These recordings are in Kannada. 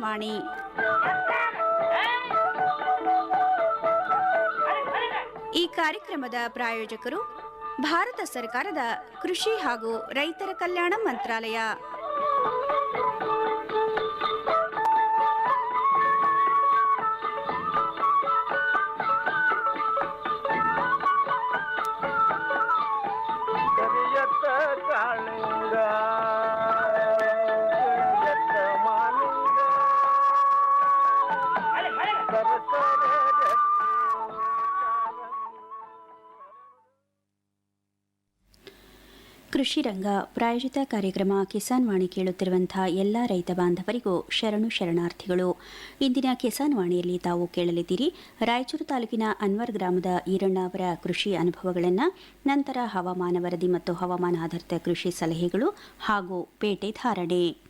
ವಾಣಿ. ಈ ಕಾರ್ಯಕ್ರಮದ ಪ್ರಾಯೋಜಕರು ಭಾರತ ಸರ್ಕಾರದ ಕೃಷಿ ಹಾಗೂ ರೈತರ ಕಲ್ಯಾಣ ಮಂತ್ರಾಲಯ. ಕೃಷಿ ರಂಗ ಪ್ರಾಯೋಜಿತ ಕಾರ್ಯಕ್ರಮ ಕಿಸಾನ್ ವಾಣಿ ಕೇಳುತ್ತಿರುವಂತಹ ಎಲ್ಲ ರೈತ ಬಾಂಧವರಿಗೂ ಶರಣು ಶರಣಾರ್ಥಿಗಳು. ಇಂದಿನ ಕಿಸಾನ್ ವಾಣಿಯಲ್ಲಿ ತಾವು ಕೇಳಲಿದ್ದೀರಿ, ರಾಯಚೂರು ತಾಲೂಕಿನ ಅನ್ವರ್ ಗ್ರಾಮದ ಈರಣ್ಣ ಅವರ ಕೃಷಿ ಅನುಭವಗಳನ್ನು, ನಂತರ ಹವಾಮಾನ ವರದಿ ಮತ್ತು ಹವಾಮಾನ ಆಧಾರಿತ ಕೃಷಿ ಸಲಹೆಗಳು ಹಾಗೂ ಪೇಟೆ ಧಾರಣೆ.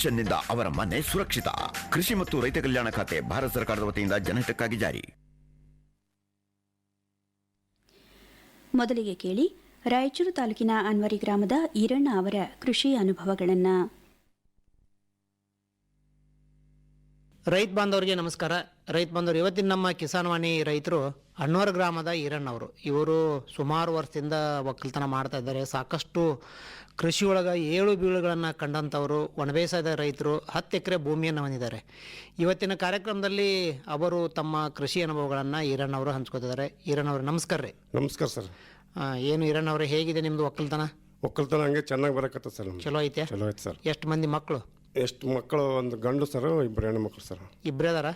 ಪೆನ್ಷನ್ನಿಂದ ಅವರ ಮನೆ ಸುರಕ್ಷಿತ. ಕೃಷಿ ಮತ್ತು ರೈತ ಕಲ್ಯಾಣ ಖಾತೆ ಭಾರತ ಸರ್ಕಾರದ ವತಿಯಿಂದ ಜನಹಿತಕ್ಕಾಗಿ ಜಾರಿ. ಮೊದಲಿಗೆ ಕೇಳಿ ರಾಯಚೂರು ತಾಲೂಕಿನ ಅನ್ವರಿ ಗ್ರಾಮದ ಈರಣ್ಣ ಅವರ ಕೃಷಿ ಅನುಭವಗಳನ್ನು. ರೈತ ಬಾಂಧವರಿಗೆ ನಮಸ್ಕಾರ. ರೈತ ಬಾಂಧವರು ಇವತ್ತಿನ ನಮ್ಮ ಕಿಸಾನ್ ವಾಣಿ ರೈತರು ಅಣ್ಣೋರ ಗ್ರಾಮದ ಈರಣ್ಣವರು ಇವರು ಸುಮಾರು ವರ್ಷದಿಂದ ಒಕ್ಕಲ್ತನ ಮಾಡ್ತಾ ಇದ್ದಾರೆ. ಸಾಕಷ್ಟು ಕೃಷಿ ಒಳಗೆ ಏಳು ಬೀಳುಗಳನ್ನು ಕಂಡಂಥವರು ಒಣಬೇಸಾಯದ ರೈತರು ಹತ್ತು ಎಕರೆ ಭೂಮಿಯನ್ನು ಹೊಂದಿದ್ದಾರೆ. ಇವತ್ತಿನ ಕಾರ್ಯಕ್ರಮದಲ್ಲಿ ಅವರು ತಮ್ಮ ಕೃಷಿ ಅನುಭವಗಳನ್ನು ಈರಣ್ಣವರು ಹಂಚ್ಕೋತಿದ್ದಾರೆ. ಈರಣ್ಣವರು ನಮಸ್ಕಾರ ರೀ. ನಮಸ್ಕಾರ ಸರ್. ಏನು ಈರಣ್ಣವ್ರೆ ಹೇಗಿದೆ ನಿಮ್ಮದು ಒಕ್ಕಲ್ತನ? ಒಕ್ಕಲ್ತನ ಹಂಗೆ ಚೆನ್ನಾಗಿ ಬರಕತ್ತ ಸರ್. ಚಲೋ ಐತೆ? ಚಲೋ ಐತೆ ಸರ್. ಎಷ್ಟು ಮಂದಿ ಮಕ್ಕಳು ಎಷ್ಟು ಮಕ್ಕಳು ಒಂದು ಗಂಡು ಸರ್ ಇಬ್ಬರು ಹೆಣ್ಣು ಮಕ್ಕಳು ಸರ್. ಇಬ್ಬರೇ ಅದಾರ?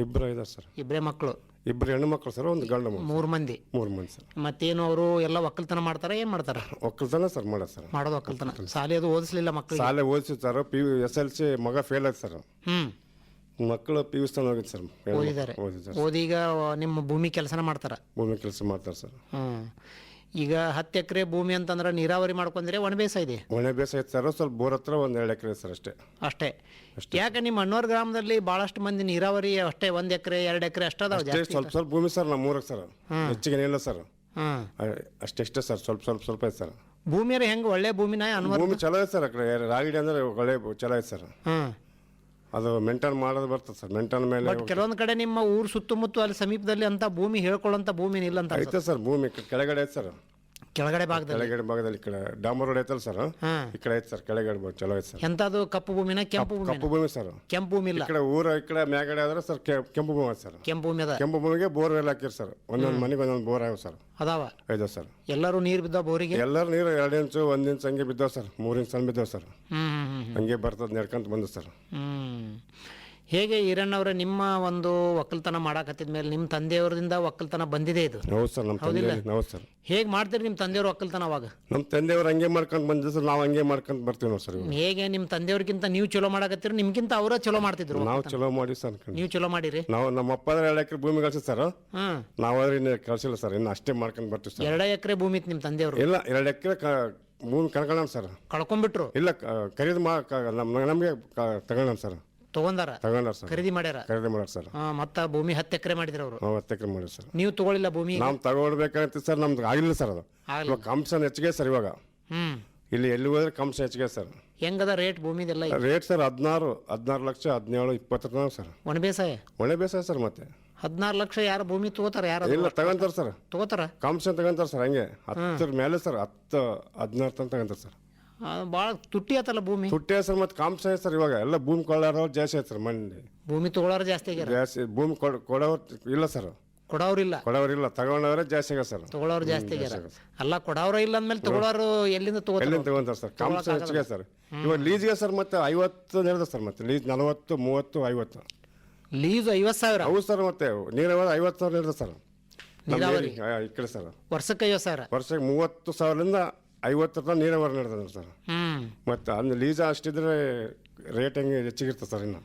ಇಬ್ಬರು ಇದಾರೆ ಸರ್. ಇಬ್ಬರೇ ಮಕ್ಕಳು ಇಬ್ಬರು ಹೆಣ್ಣು ಮಕ್ಕಳು ಸರ್ ಒಂದು ಗಂಡು ಮೂರು ಮಂದಿ. ಮೂರು ಮಂದಿ ಸರ್. ಮತ್ತೇನು ಅವರು ಎಲ್ಲ ಒಕ್ಕಲ್ತನ ಮಾಡ್ತಾರ ಏನು ಮಾಡ್ತಾರ? ಒಕ್ಕಲ್ತನ ಸರ್ ಮಾಡ ಸರ್. ಮಾಡೋದು ಒಕ್ಕಲ್ತನ. ಶಾಲೆ ಅದು ಓದಿಸ್ಲಿಲ್ಲ ಮಕ್ಕಳು ಶಾಲೆ ಓದಿಸಿ sir P U S L C ಮಗ ಫೇಲ್ ಆಯ್ತು ಸರ್. ಹ್ಮ್. ಮಕ್ಕಳು ಪಿ ಯು ಸ್ಥಾನ ಹೋಗಿದ್ದು ಸರ್. ಓದಿದ್ದಾರೆ. ಓದಿದ್ದಾರೆ ಓದೀಗ ನಿಮ್ಮ ಭೂಮಿ ಕೆಲಸನ ಮಾಡ್ತಾರ? ಭೂಮಿ ಕೆಲಸ ಮಾಡ್ತಾರೆ ಸರ್. ಹ್ಮ್. ಈಗ ಹತ್ತು ಎಕರೆ ಭೂಮಿ ಅಂತಂದ್ರೆ ನೀರಾವರಿ ಮಾಡ್ಕೊಂಡ್ರೆ ಒಣ ಬೇಸಾಯ ಇದೆ. ಒಣ ಬೇಸಾಯ ಸರ್ ಸ್ವಲ್ಪ ಬೋರ್ ಹತ್ರ ಒಂದು ಎರಡು ಎಕರೆ ಸರ್ ಅಷ್ಟೇ. ಅಷ್ಟೇ. ಯಾಕೆ ನಿಮ್ಮ ಅಣ್ಣೋರ್ ಗ್ರಾಮದಲ್ಲಿ ಭಾಳಷ್ಟು ಮಂದಿ ನೀರಾವರಿ ಅಷ್ಟೇ ಒಂದ್ ಎಕರೆ ಎರಡು ಎಕರೆ ಅಷ್ಟೇ ಅದಾವ ಅಷ್ಟೇ ಸ್ವಲ್ಪ ಸ್ವಲ್ಪ ಭೂಮಿ ಸರ್ ನಮ್ಮ ಊರಿಗೆ ಸರ್. ಹೆಚ್ಚಿಗೆ ಇಲ್ಲ ಸರ್. ಹ್ಮ್ ಅಷ್ಟೆಷ್ಟೇ ಸರ್ ಸ್ವಲ್ಪ ಸ್ವಲ್ಪ ಸ್ವಲ್ಪ ಐತೆ ಸರ್. ಭೂಮಿಯರ ಹೆಂಗೆ ಒಳ್ಳೆ ಭೂಮಿನ ಅನ್ವರ್ ಭೂಮಿ ಚಲೋ ಐತೆ ಸರ್ ರಾಗಿಡಿ ಅಂದ್ರೆ ಒಳ್ಳೆ ಚಲೋ ಐತೆ ಸರ್. ಹ್ಮ್ ಅದು ಮೇಂಟೈನ್ ಮಾಡೋದು ಬರ್ತದೆ ಸರ್. ಮೇಂಟೈನ್ ಮೇಲೆ ಬಟ್ ಕೆಲವೊಂದ್ ಕಡೆ ನಿಮ್ಮ ಊರು ಸುತ್ತಮುತ್ತ ಅಲ್ಲಿ ಸಮೀಪದಲ್ಲಿ ಅಂತ ಭೂಮಿ ಹೇಳ್ಕೊಳ್ಳೋಂಥ ಭೂಮಿ ಇಲ್ಲ ಅಂತ ಐತೆ ಸರ್ ಭೂಮಿ ಕೆಳಗಡೆ ಐತೆ ಸರ್. ಕೆಳಗಡೆ ಭಾಗದಲ್ಲಿ? ಕೆಳಗಡೆ ಭಾಗದಲ್ಲಿ ಈ ಕಡೆ ಡಾಂಬರ್ ರೋಡ್ ಐತಲ್ಲ ಸರ್. ಈ ಕಡೆ ಐತೆ ಸರ್ ಕೆಳಗಡೆ ಭಾಗ ಚಲೋ ಐತೆ ಸರ್. ಎಂತದು ಕಪ್ಪು ಭೂಮಿನ ಕೆಂಪು ಭೂಮಿ ಕಪ್ಪು ಭೂಮಿ ಸರ್. ಕೆಂಪು ಭೂಮಿ ಈ ಇಲ್ಲ ಕಡೆ ಊರ ಈ ಕಡೆ ಮ್ಯಾಗಡೆ ಆದ್ರೆ ಸರ್ ಕೆ- ಕೆಂಪು ಭೂಮಿ ಐತೆ ಸರ್. ಕೆಂಪು ಭೂಮಿ ಅದ. ಕೆಂಪು ಭೂಮಿಗೆ ಬೋರ್ ವೆಲ್ ಹಾಕಿರಿ ಸರ್. ಒಂದೊಂದು ಮನೆಗೆ ಒಂದೊಂದು ಬೋರ್ ಆಗ್ಯಾವ ಸರ್. ಅದಾವ? ಐದವ ಸರ್. ಎಲ್ಲರೂ ನೀರು ಬಿದ್ದ ಬೋರಿಗೆ? ಎಲ್ಲರೂ ನೀರು ಎರಡು ಇಂಚು ಒಂದು ಇಂಚು ಹಂಗೆ ಬಿದ್ದಾವ ಸರ್. ಮೂರು ಇಂಚು ಸಣ್ಣ ಬಿದ್ದಾವ ಸರ್. ಹ್ಮ್. ಹಂಗೆ ಬರ್ತದೆ ನಡ್ಕೊಂತ ಬಂದು ಸರ್. ಹ್ಮ್. ಹೇಗೆ ಈರಣ್ಣವ್ರೆ ನಿಮ್ಮ ಒಂದು ಒಕ್ಕಲ್ತನ ಮಾಡಾಕತ್ತಿದ ಮೇಲೆ ನಿಮ್ಮ ತಂದೆಯವರಿಂದ ಒಕ್ಕಲ್ತನ ಬಂದಿದೆ ಇದು? ಹೌದು ಸರ್ ನಮ್ಮ ತಂದೆ? ಹೌದು ಸರ್. ಹೇಗೆ ಮಾಡ್ತೀರಿ ನಿಮ್ಮ ತಂದೆಯವ್ರ ಒಕ್ಕಲ್ತನ ಅವಾಗ? ನಮ್ಮ ತಂದೆಯವ್ರು ಹಂಗೆ ಮಾಡ್ಕೊಂಡು ಬಂದಿದ್ದು ಸರ್ ನಾವು ಹಂಗೆ ಮಾಡ್ಕೊಂಡು ಬರ್ತೀವಿ ನೋಡಿ ಸರ್ ಇವಾಗ. ಹೇಗೆ ನಿಮ್ಮ ತಂದೆಯವ್ರಿಗಿಂತ ನೀವು ಚಲೋ ಮಾಡಕತ್ತೀರಿ ನಿಮ್ಗಿಂತ ಅವರ ಚಲೋ ಮಾಡ್ತಿದ್ರು ನಾವು ಚಲೋ ಮಾಡಿ ಸರ್ ನೀವು ಚಲೋ ಮಾಡಿರಿ? ನಾವು ನಮ್ಮ ಅಪ್ಪ ಅಂದ್ರೆ ಎರಡು ಎಕರೆ ಭೂಮಿ ಕಳ್ಸಿ ಸರ್. ಹ್ಮ್ ನಾವಾದ್ರೆ ಇನ್ನು ಕಳ್ಸಿಲ್ಲ ಸರ್ ಇನ್ನು ಅಷ್ಟೇ ಮಾಡ್ಕೊಂಡು ಬರ್ತೀವಿ ಸರ್. ಎರಡು ಎಕರೆ ಭೂಮಿ ಇತ್ತು ನಿಮ್ಮ ತಂದೆಯವರು? ಇಲ್ಲ ಎರಡು ಎಕರೆ ಭೂಮಿ ಕಳ್ಕೊಳ್ಳೋಣ ಸರ್. ಕಳ್ಕೊಂಡ್ಬಿಟ್ರು? ಇಲ್ಲ ಖರೀದಿ ಮಾ ನಮ್ಮ ನಮಗೆ ತಗೊಳ್ಳೋಣ ಸರ್. ತಗೊಂಡಾರ? ತಗೊಂಡಾರ ಸರ್. ಖರೀದಿ ಮಾಡ್ಯಾರ? ಖರೀದಿ ಮಾಡ್ಯಾರ ಸರ್. ಹಾ, ಮತ್ತ ಭೂಮಿ ಹತ್ತು ಎಕರೆ ಮಾಡಿದ್ರು ಅವರು. ನಾವು ಹತ್ತು ಎಕರೆ ಮಾಡಿ ಸರ್. ನೀವು ತಗೊಳ್ಳಿಲ್ಲ ಭೂಮಿ ನಾವು ತಗೊಳ್ಬೇಕಂತ ಸರ್ ನಮ್ದು ಆಗಿಲ್ಲ ಸರ್ ಅದು. ಆಗ್ಲಿಲ್ಲ. ಇವಾಗ ಕಂಪ್ಸನ್ ಹೆಚ್ಚಿಗೆ ಸರ್ ಇವಾಗ. ಹ್ಮ್. ಇಲ್ಲಿ ಎಲ್ಲಿ ಹೋದ್ರೆ ಕಂಪ್ಸ ಹೆಚ್ಚಿಗೆ ಸರ್. ಹೆಂಗದ ರೇಟ್ ಭೂಮಿದೆಲ್ಲ ರೇಟ್ ಸರ್ ಹದಿನಾರು ಹದಿನಾರು ಲಕ್ಷ ಹದಿನೇಳು ಇಪ್ಪತ್ತರ ಸರ್. ಒಣ ಬೇಸಾಯ? ಒಳ್ಳೆ ಬೇಸಾಯ ಸರ್ ಮತ್ತೆ. ಹದಿನಾರು ಲಕ್ಷ ಯಾರು ಭೂಮಿ ತಗೋತಾರ? ಯಾರು ಇಲ್ಲ ತಗೊಂತಾರೆ? ಸರ್. ತಗೋತಾರ? ಕಂಪ್ಸನ್ ತಗೊಂತಾರ ಸರ್ ಹಂಗೆ. ಹತ್ತರ ಮೇಲೆ ಸರ್ ಹತ್ತು ಹದಿನಾರು ತನಕ ತಗೊಂತಾರೆ ಸರ್. ಭಾಳ ತುಟ್ಟಿ ಆತಲ್ಲ ಭೂಮಿ. ತುಟ್ಟಿ ಸರ್ ಮತ್ತೆ ಕಾಂಪ್ಸ ಸರ್ ಇವಾಗ ಎಲ್ಲ ಭೂಮಿ ಕೊಳ್ಳೋರು ಜಾಸ್ತಿ ಐತೆ ಸರ್ ಮಂಡಿ ಭೂಮಿ ತಗೊಳೋರು ಜಾಸ್ತಿ ಆಗ್ಯಾರ? ಜಾಸ್ತಿ ಭೂಮಿ ಕೊಡ್- ಕೊಡೋರು ಇಲ್ಲ ಸರ್. ಕೊಡೋರಿಲ್ಲ ಕೊಡೋರಿಲ್ಲ ತಗೊಂಡವ್ರೆ ಜಾಸ್ತಿ ಆಗ ಸರ್. ತಗೊಳೋರು ಜಾಸ್ತಿ ಆಗ್ಯಾರ. ಅಲ್ಲ ಕೊಡೋರ ಇಲ್ಲ ಅಂದ್ಮೇಲೆ ತಗೊಳ್ಳೋರು ಎಲ್ಲಿಂದ ತಗೋತಾರೆ? ಎಲ್ಲಿಂದ ತಗೊಂತಾರೆ ಸರ್? ಕಾಂಪ್ಸ ಹೆಚ್ಚಿಗೆ ಸರ್. ಇವಾಗ ಲೀಸ್ಗೆ ಸರ್ ಮತ್ತೆ ಐವತ್ತು ನಡೆದ ಸರ್ ಮತ್ತೆ. ಲೀಸ್ ನಲವತ್ತು ಮೂವತ್ತು ಐವತ್ತು. ಲೀಸ್ ಐವತ್ತು ಸಾವಿರ? ಹೌದು ಸರ್ ಮತ್ತೆ. ನೀರಾವರಿ ಐವತ್ತು ಸಾವಿರ ನಡೆದ ಸರ್. ನಮ್ಮ ನೀರಾವರಿ? ಏರಿ- ಆ, ಈ ಕಡೆ ಸರ್. ವರ್ಷಕ್ಕೆ ಐವತ್ತು ಸಾವಿರ? ವರ್ಷಕ್ಕೆ ಮೂವತ್ತು ಸಾವಿರದಿಂದ ಐವತ್ತು ರೂಪಾಯಿ ನೀರಾವರಿ ನಡೆದ ಸರ್. ಹ್ಮ್. ಮತ್ತು ಅಂದ್ರೆ ಲೀಸ ಅಷ್ಟಿದ್ರೆ ರೇಟ್ ಹೆಂಗೆ ಹೆಚ್ಚಿಗಿರ್ತದೆ ಸರ್ ಇನ್ನು.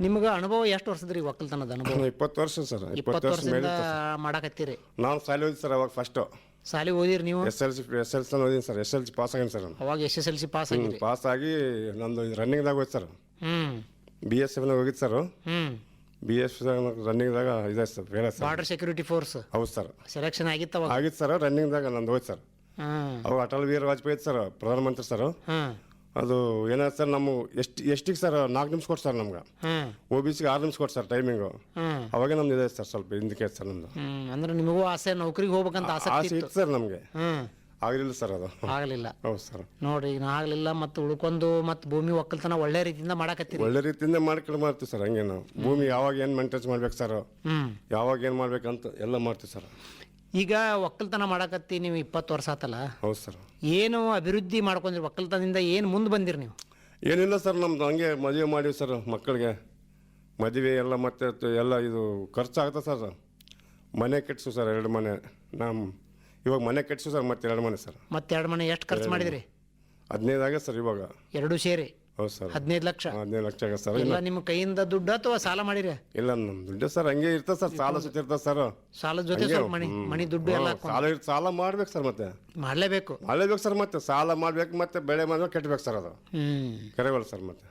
ನಿಮ್ಗೆ ಅನುಭವ ಎಷ್ಟು ವರ್ಷದ್ರಿ ಒಕ್ಕಲ್ತನದ ಅನುಭವ? ಇಪ್ಪತ್ತು ವರ್ಷ ಸರ್ ಇಪ್ಪತ್ತು ಇಪ್ಪತ್ತು ವರ್ಷ ಮೇಲೆ ವರ್ಷದಿಂದ ಮಾಡಾಕತ್ತೀರಿ? ನಾನು ಸಾಲಿ ಓದಿ ಸರ್ ಅವಾಗ ಫಸ್ಟು ಸಾಲಿ ಓದಿರಿ ನೀವು? S L C S L C ಓದಿನಿ sir S L C pass ಆಗೀನಿ sir ನಾನು. ಅವಾಗ S S L C pass ಆಗಿರಿ. ಪಾಸ್ ಆಗಿ ನಂದು ರನ್ನಿಂಗ್ದಾಗ ಹೋಯ್ತು ಸರ್. ಹ್ಮ್. ಬಿ ಎಸ್ ಎಫ್ನಾಗ ಹೋಗಿತ್ತು ಸರ್. ಹ್ಮ್. ಬಿ ಎಸ್ ರನ್ನಿಂಗ್ದಾಗ ಇದೆ sir sir. Border security force ಹೌದು ಸರ್. ಸೆಲೆಕ್ಷನ್ ಆಗಿತ್ತು ಅವಾಗ ಆಗಿತ್ತು ಸರ್ ರನ್ನಿಂಗ್ದಾಗ ನಂದು ಹೋಯ್ತು ಸರ್. ಅವಾಗ ಅಟಲ್ ಬಿಹಾರಿ ವಾಜಪೇಯಿ ಸರ್ ಪ್ರಧಾನಮಂತ್ರಿ ಸರ್. ಅದು ಏನಾಯ್ತು ಸರ್ ನಮ್ಮ ಎಷ್ಟು ಎಷ್ಟಿಗೆ ಸರ್ ನಾಲ್ಕು ನಿಮಿಷ ಕೊಟ್ಟು ಸರ್ ನಮ್ಗೆ? ಒ ಬಿ ಸಿಗೆ ಆರು ನಿಮಿಷ ಕೊಟ್ಟು ಸರ್ ಟೈಮಿಂಗು. ಅವಾಗೇ ನಮ್ದು ಇದೆ ಸರ್ ಸ್ವಲ್ಪ ಹಿಂದಕ್ಕೆ ಸರ್ ನಮ್ದು. ಅಂದ್ರೆ ನಿಮಗೂ ಆಸೆ ನೌಕರಿಗೆ ಹೋಗ್ಬೇಕಂತ ಆಸೆ ಆಸೆ ಇತ್ತು. ಸರ್ ನಮಗೆ. ಆಗಲಿಲ್ಲ ಸರ್ ಅದು. ಆಗಲಿಲ್ಲ. ಹೌದು ಸರ್. ನೋಡಿ ಈಗ ಆಗಲಿಲ್ಲ ಮತ್ತು ಉಳ್ಕೊಂಡು ಮತ್ತು ಭೂಮಿ ಒಕ್ಕಲ್ತನ ಒಳ್ಳೆ ರೀತಿಯಿಂದ ಮಾಡಕತ್ತಿ ಒಳ್ಳೆ ರೀತಿಯಿಂದ ಮಾಡ್ಕೊಂಡು ಮಾಡ್ತೀವಿ ಸರ್ ಹಂಗೆ ನಾವು. ಭೂಮಿ ಯಾವಾಗ ಏನು ಮೇಂಟೆನ್ಸ್ ಮಾಡ್ಬೇಕು ಸರ್? ಯಾವಾಗ ಏನು ಮಾಡ್ಬೇಕಂತ ಎಲ್ಲ ಮಾಡ್ತೀವಿ ಸರ್. ಈಗ ಒಕ್ಕಲ್ತನ ಮಾಡಾಕತ್ತಿ ನೀವು ಇಪ್ಪತ್ತು ವರ್ಷ ಆತಲ್ಲ? ಹೌದು ಸರ್. ಏನು ಅಭಿವೃದ್ಧಿ ಮಾಡ್ಕೊಂಡ್ರಿ ಒಕ್ಕಲ್ತನದಿಂದ ಏನು ಮುಂದೆ ಬಂದಿರಿ ನೀವು? ಏನಿಲ್ಲ ಸರ್ ನಮ್ದು ಹಂಗೆ ಮದುವೆ ಮಾಡಿವಿ ಸರ್ ಮಕ್ಕಳಿಗೆ. ಮದುವೆ ಎಲ್ಲ ಮತ್ತೆ ತ- ಎಲ್ಲ ಇದು ಖರ್ಚಾಗುತ್ತೆ ಸರ್? ಮನೆ ಕಟ್ಸು ಸರ್ ಎರಡು ಮನೆ. ನಮ್ಮ ಇವಾಗ ಮನೆ ಕಟ್ಸು ಸರ್ ಮತ್ತೆ ಎರಡು ಮನೆ ಸರ್. ಮತ್ತೆ ಎರಡು ಮನೆ ಎಷ್ಟು ಖರ್ಚು ಮಾಡಿದಿರಿ? ಹದಿನೈದು ಆಗ ಸರ್ ಇವಾಗ. ಎರಡು ಸೇರಿ. ಹೌದು ಸರ್. ಹದಿನೈದು ಲಕ್ಷ. ಹದಿನೈದು ಲಕ್ಷ ಸರ್. ಇಲ್ಲ ನಿಮ್ಮ ಕೈಯಿಂದ ದುಡ್ಡು ಅಥವಾ ಸಾಲ ಮಾಡಿರಿ? ಇಲ್ಲ ನಮ್ಮ ದುಡ್ಡು ಸರ್ ಹಂಗೆ ಇರ್ತದೆ ಸರ್ ಸಾಲ ಸುತ್ತ ಇರ್ತದೆ ಸರ್. ಸಾಲದ ಜೊತೆ ಸ್ವಲ್ಪ ಮಣಿ ಮಣಿ ದುಡ್ಡು ಎಲ್ಲ ಸಾಲ ಇರ್- ಸಾಲ ಮಾಡ್ಬೇಕು ಸರ್ ಮತ್ತೆ. ಮಾಡಲೇಬೇಕು. ಮಾಡಲೇಬೇಕು ಸರ್ ಮತ್ತೆ ಸಾಲ ಮಾಡ್ಬೇಕು ಮತ್ತೆ ಬೆಳೆ ಮಾಡಿದ್ರೆ ಕಟ್ಬೇಕು ಸರ್ ಅದು. ಹ್ಮ್. ಕರೆವಲ್ಲ ಸರ್ ಮತ್ತೆ.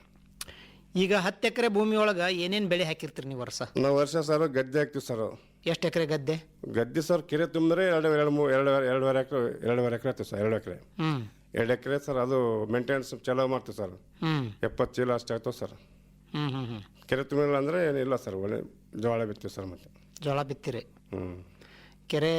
ಈಗ ಹತ್ತು ಎಕರೆ ಭೂಮಿ ಒಳಗೆ ಏನೇನು ಬೆಳೆ ಹಾಕಿರ್ತೀರಿ ನೀವು ವರ್ಷ? ನಾವು ವರ್ಷ ಸರ್ ಗದ್ದೆ ಹಾಕ್ತೀವಿ ಸರ್. ಎಷ್ಟು ಎಕರೆ ಗದ್ದೆ? ಗದ್ದೆ ಸರ್ ಕೆರೆ ತುಂಬಿದ್ರೆ ಎರಡು ಎರಡು ಮೂರು ಎರಡು ಎರಡುವರೆ ಎಕರೆ ಎರಡುವರೆ ಎಕರೆ ಆಗ್ತೀವಿ ಸರ್ ಎರಡು ಎಕರೆ. ಹ್ಮ್. ಎರಡು ಎಕರೆ ಸರ್ ಅದು ಮೇಂಟೆನೆನ್ಸ್ ಚಲೋ ಮಾಡ್ತೀವಿ ಸರ್. ಎಪ್ಪತ್ತು ಚೀಲ ಅಷ್ಟು ಆಗ್ತವೆ ಸರ್. ಕೆರೆ ತುಂಬಿಲ್ಲ ಅಂದರೆ ಏನಿಲ್ಲ ಸರ್ ಒಳ್ಳೆ ಜೋಳ ಬಿತ್ತೀವಿ ಸರ್ ಮತ್ತೆ. ಜೋಳ ಬಿತ್ತಿರಿ. ಹ್ಞೂ ಕೆರೆ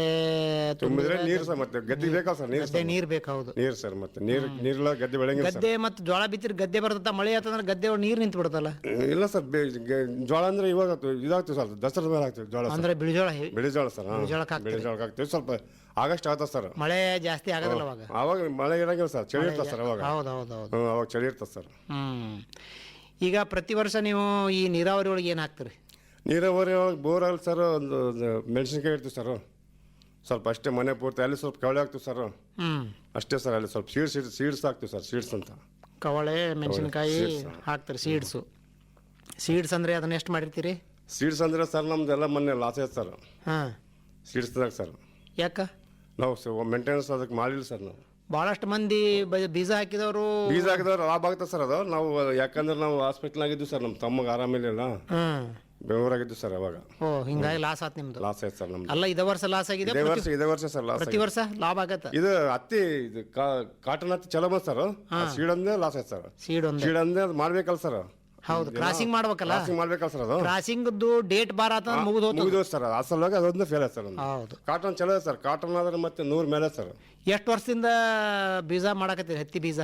ತುಂಬಿದ್ರೆ ನೀರು ಸರ್ ಮತ್ತೆ ಗದ್ದೆ ಬೇಕಲ್ಲ ಸರ್ ನೀರು ಗದ್ದೆ ನೀರು ಬೇಕಾವುದು. ನೀರು ಸರ್ ಮತ್ತೆ ನೀರು ನೀರಿಲ್ಲ ಗದ್ದೆ ಬೆಳೆಯಂಗಿಲ್ಲ ಸರ್. ಗದ್ದೆ ಮತ್ತು ಜೋಳ ಬಿತ್ತಿರ ಗದ್ದೆ ಬರ್ತದ ಮಳೆ ಆತಂದ್ರೆ ಗದ್ದೆ ಒಳಗೆ ನೀರು ನಿಂತು ಬಿಡ್ತಲ್ಲ ಇಲ್ಲ ಸರ್ ಬೇ- ಗ- ಜೋಳ ಅಂದ್ರೆ ಇವಾಗ ಇದಾಗ್ತೀವಿ ಸರ್ ದಸರಾ ಮೇಲೆ ಹಾಕ್ತೀವಿ ಜೋಳ ಸರ್. ಅಂದ್ರೆ ಬಿಳಿಜೋಳ ಹೆ- ಬಿಳಿ ಜೋಳ ಸರ್ ಬಿಳಿಜೋಳ ಹಾಕ್ತೀರಿ. ಬಿಳಿ ಜೋಳಕ್ಕೆ ಹಾಕ್ತೀವಿ ಸ್ವಲ್ಪ ಆಗಸ್ಟ್ ಆಗ್ತದೆ ಸರ್. ಮಳೆ ಜಾಸ್ತಿ ಆಗೋದಿಲ್ಲ ಅವಾಗ? ಅವಾಗ ಮಳೆ ಇರಂಗಿಲ್ಲ ಸರ್ ಚಳಿ ಇರ್ತದೆ ಸರ್ ಅವಾಗ. ಹೌದು ಹೌದು ಹೌದು ಅವಾಗ ಚಳಿ ಇರ್ತದೆ ಸರ್. ಹ್ಮ್. ಈಗ ಪ್ರತಿ ವರ್ಷ ನೀವು ಈ ನೀರಾವರಿ ಒಳಗೆ ಏನು ಹಾಕ್ತೀರಿ? ನೀರಾವರಿ ಒಳಗೆ ಬೋರಲ್ಲಿ ಸರ್ ಒಂದು ಒಂದು ಮೆಣಸಿನ್ಕಾಯಿ ಇರ್ತೀವಿ ಸರ್. ಸ್ವಲ್ಪ ಅಷ್ಟೇ ಮನೆ ಪೂರ್ತಿ ಅಲ್ಲಿ ಸ್ವಲ್ಪ ಕವಳೆ ಹಾಕ್ತೀವಿ ಸರ್. ಹ್ಮ್ ಅಷ್ಟೇ ಸರ್ ಅಲ್ಲಿ ಸ್ವಲ್ಪ ಸೀಡ್ಸ್ ಸೀಡ್ಸ್ ಹಾಕ್ತೀವಿ ಸರ್ ಸೀಡ್ಸ್ ಅಂತ. ಕವಳೆ ಮೆಣಸಿನ್ಕಾಯಿ ಹಾಕ್ತಾರೆ ಹಾಕ್ತೀರಿ ಸೀಡ್ಸು ಸೀಡ್ಸ್ ಅಂದರೆ ಅದನ್ನ ಎಷ್ಟು ಮಾಡಿರ್ತೀರಿ? ಸೀಡ್ಸ್ ಅಂದರೆ ಸರ್ ನಮ್ದೆಲ್ಲ ಮೊನ್ನೆ ಲಾಸ್ ಆಯ್ತು ಸರ್. ಹಾಂ. ಸೀಡ್ಸ್ದಾಗ ಸರ್. ಯಾಕ? ನಾವು ಮೇಂಟೆನೆನ್ಸ್ ಅದಕ್ಕೆ ಮಾಡಿಲ್ಲ ಸರ್ ನಾವು. ಭಾಳಷ್ಟು ಮಂದಿ ಬ- ಬೀಜ ಹಾಕಿದವರು. ಬೀಜ ಹಾಕಿದವರು ಲಾಭ ಆಗ್ತದೆ ಸರ್ ಅದು. ನಾವು ಯಾಕಂದ್ರೆ ನಾವು ಹಾಸ್ಪಿಟ್ಲ್ ಆಗಿದ್ವಿ ಸರ್ ನಮ್ಮ ತಮ್ಮಗೆ ಆರಾಮಿಲ್ಲ ಹ್ಮ್ ಬೆಂಗಳೂರಾಗಿದ್ದು ಸರ್ ಅವಾಗ. ಓ ಹಿಂಗಾಗಿ ಲಾಸ್ ಆತ್ ನಿಮ್ದು. ಲಾಸ್ ಆಯ್ತು ಸರ್ ನಮ್ದು. ಅಲ್ಲ ಇದೇ ವರ್ಷ ಲಾಸ್ ಆಗಿದೆ ಇದೇ ಪ್ರತಿ- ವರ್ಷ ಇದೇ ವರ್ಷ ಸರ್ ಲಾಸ್ ಪ್ರತಿ ವರ್ಷ ಲಾಭ ಆಗತ್ತ? ಇದು ಅತ್ತಿ ಇದು ಕಾ- ಕಾಟನ್ ಹತ್ತಿ ಚಲೋ ಬಂತು ಸರ್. ಸೀಡ್ ಅಂದೇ ಲಾಸ್ ಆಯ್ತು ಸರ್. ಸೀಡ್ ಒಂದು. ಸೀಡ್ ಅಂದೇ ಅದು ಮಾಡ್ಬೇಕಲ್ಲ ಸರ್. ಹೌದು ಕ್ರಾಸಿಂಗ್ ಮಾಡ್ಬೇಕಲ್ಲ? ಕ್ರಾಸಿಂಗ್ ಮಾಡ್ಬೇಕಲ್ಲ ಸರ್ ಅದು. ಕ್ರಾಸಿಂಗ್ದು ಡೇಟ್ ಬಾರ ಆತ ಮುಗಿದು ಹೋಗ್ತದೆ ಮುಗಿದು ಸರ್. ಆ ಸಲುವಾಗಿ ಅದೊಂದು ಫೇಲ್ ಆಯ್ತು ಸರ್ ನಮ್ದು. ಹೌದು. ಕಾಟನ್ ಚಲೋ ಇದೆ ಸರ್. ಕಾಟನ್ ಆದ್ರೆ ಮತ್ತೆ ನೂರು ಮೇಲೆ ಸರ್. ಎಷ್ಟು ವರ್ಷದಿಂದ ಬೀಜ ಮಾಡಕತ್ತೀರಿ ಹತ್ತಿ ಬೀಜ?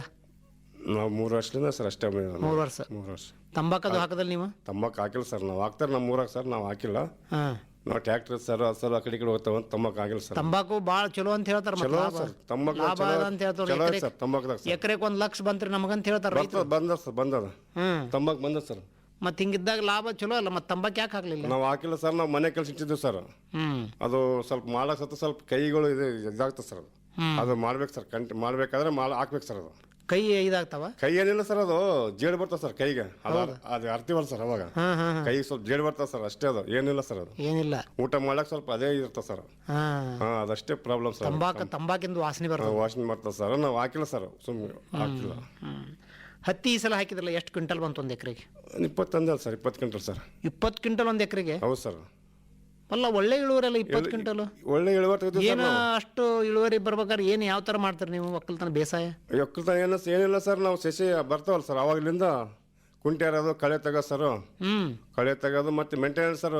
ನಾವು ಮೂರು ವರ್ಷದಿಂದ ಸರ್ ಅಷ್ಟೇ ಮೂರು ವರ್ಷ. ಮೂರು ವರ್ಷ. ತಂಬಾಕದು ಹಾಕದಲ್ಲ ನೀವು? ತಂಬಾಕ್ ಹಾಕಿಲ್ಲ ಸರ್ ನಾವು ಹಾಕ್ತಾರೆ ನಮ್ಮ ಊರಾಗ ಸರ್ ನಾವು ಹಾಕಿಲ್ಲ. ಹಾಂ. ನಾವು ಟ್ಯಾಕ್ಟ್ರ್ ಸರ್ ಸರ್ ಆ ಕಡೆ ಈ ಕಡೆ ಹೋಗ್ತಾವ ತಂಬಾಕ್ ಆಗಿಲ್ಲ ಸರ್. ತಂಬಾಕು ಭಾಳ ಚಲೋ ಅಂತ ಹೇಳ್ತಾರ ಚಲೋ ಸರ್ ತಂಬಾಕು ಲಾಭ ಅದ ಅಂತ ಹೇಳ್ತಾರೆ ಚಲೋ ಸರ್ ತಂಬಾಕದಾಗ ಸರ್. ಎಕರೆಗೆ ಒಂದು ಲಕ್ಷ ಬಂತ್ರಿ ನಮಗಂತ ಹೇಳ್ತಾರ ರೈತರು. ಬರ್ತದೆ ಬಂದ ಸರ್ ಬಂದದ. ಹ್ಮ್. ತಂಬಾಕು ಬಂದ ಸರ್. ಮತ್ತೆ ಹಿಂಗಿದ್ದಾಗ ಲಾಭ ಚಲೋ ಅಲ್ಲ ಮತ್ತೆ ತಂಬಾಕ್ ಯಾಕೆ ಹಾಕ್ಲಿಲ್ಲ? ನಾವು ಹಾಕಿಲ್ಲ ಸರ್ ನಾವು ಮನೆ ಕೆಲಸ ಇಟ್ಟಿದ್ದೀವಿ ಸರ್. ಹ್ಮ್. ಅದು ಸ್ವಲ್ಪ ಮಾಡಕ್ಕೆ ಸತ್ತ ಸ್ವಲ್ಪ ಕೈಗಳು ಇದು ಇದಾಗ್ತದೆ ಸರ್ ಅದು. ಅದು ಮಾಡ್ಬೇಕು ಸರ್ ಕಂಟಿ ಮಾಡ್ಬೇಕಾದ್ರೆ ಮಾಲ್ ಹಾಕ್ಬೇಕು ಸರ್ ಅದು. ಕೈ ಇದಾಗ್ತಾವ? ಕೈ ಏನಿಲ್ಲ ಸರ್ ಅದು ಜೇಡ್ ಬರ್ತದೆ ಸರ್ ಕೈಗೆ. ಅದು ಅರ್ತಿ ಅರ್ತಿವಲ್ಲ ಸರ್ ಅವಾಗ. ಹಾಂ ಹಾಂ ಕೈ ಸ್ವಲ್ಪ ಜೇಡ್ ಬರ್ತದೆ ಸರ್ ಅಷ್ಟೇ ಅದು. ಏನಿಲ್ಲ ಸರ್ ಅದು. ಏನಿಲ್ಲ. ಊಟ ಮಾಡಕ್ ಸ್ವಲ್ಪ ಅದೇ ಇರ್ತದೆ ಸರ್. ಹಾಂ. ಹಾಂ ಅದಷ್ಟೇ ಪ್ರಾಬ್ಲಮ್ ಸರ್. ತಂಬಾಕ ತಂಬಾಕಿಂದ ವಾಸನೆ ಬರ್ತದೆ. ವಾಸನೆ ಮಾಡ್ತದೆ ಸರ್. ನಾವು ಹಾಕಿಲ್ಲ ಸರ್ ಸುಮ್ಮನೆ ಹಾಕಿಲ್ಲ ಹ್ಮ್. ಹತ್ತಿ ಈ ಸಲ ಹಾಕಿದ್ರಲ್ಲ ಎಷ್ಟು ಕ್ವಿಂಟಲ್ ಬಂತು ಒಂದು ಎಕರೆಗೆ? ಇಪ್ಪತ್ತೊಂದಲ್ಲ ಸರ್ ಇಪ್ಪತ್ತು ಕ್ವಿಂಟಲ್ ಸರ್. ಇಪ್ಪತ್ತು ಕ್ವಿಂಟಲ್ ಒಂದು ಎಕರೆಗೆ? ಹೌದು ಸರ್. ಅಲ್ಲ ಒಳ್ಳೆ ಇಳುವರಿ ಅಲ್ಲ ಇಪ್ಪತ್ತು ಕ್ವಿಂಟಲ್? ಒಳ್ಳೆ ಇಳುವರಿ ತೆಗ್ದು ಏನು ಅಷ್ಟು ಇಳುವರಿ ಬರ್ಬೇಕಾದ್ರೆ ಏನು ಯಾವ ಥರ ಮಾಡ್ತಾರೆ ನೀವು ಒಕ್ಕಲ್ತನ ಬೇಸಾಯ? ಒಕ್ಕಲ್ತನ ಏನು ಏನಿಲ್ಲ ಸರ್ ನಾವು ಸಸಿ ಬರ್ತಾವಲ್ಲ ಸರ್ ಅವಾಗಲಿಂದ ಕುಂಟೆ ಇರೋದು ಕಳೆ ತೆಗೋದು ಸರ್. ಹ್ಞೂ ಕಳೆ ತೆಗೋದು ಮತ್ತು ಮೇಂಟೆನೆನ್ಸ್ ಸರ್.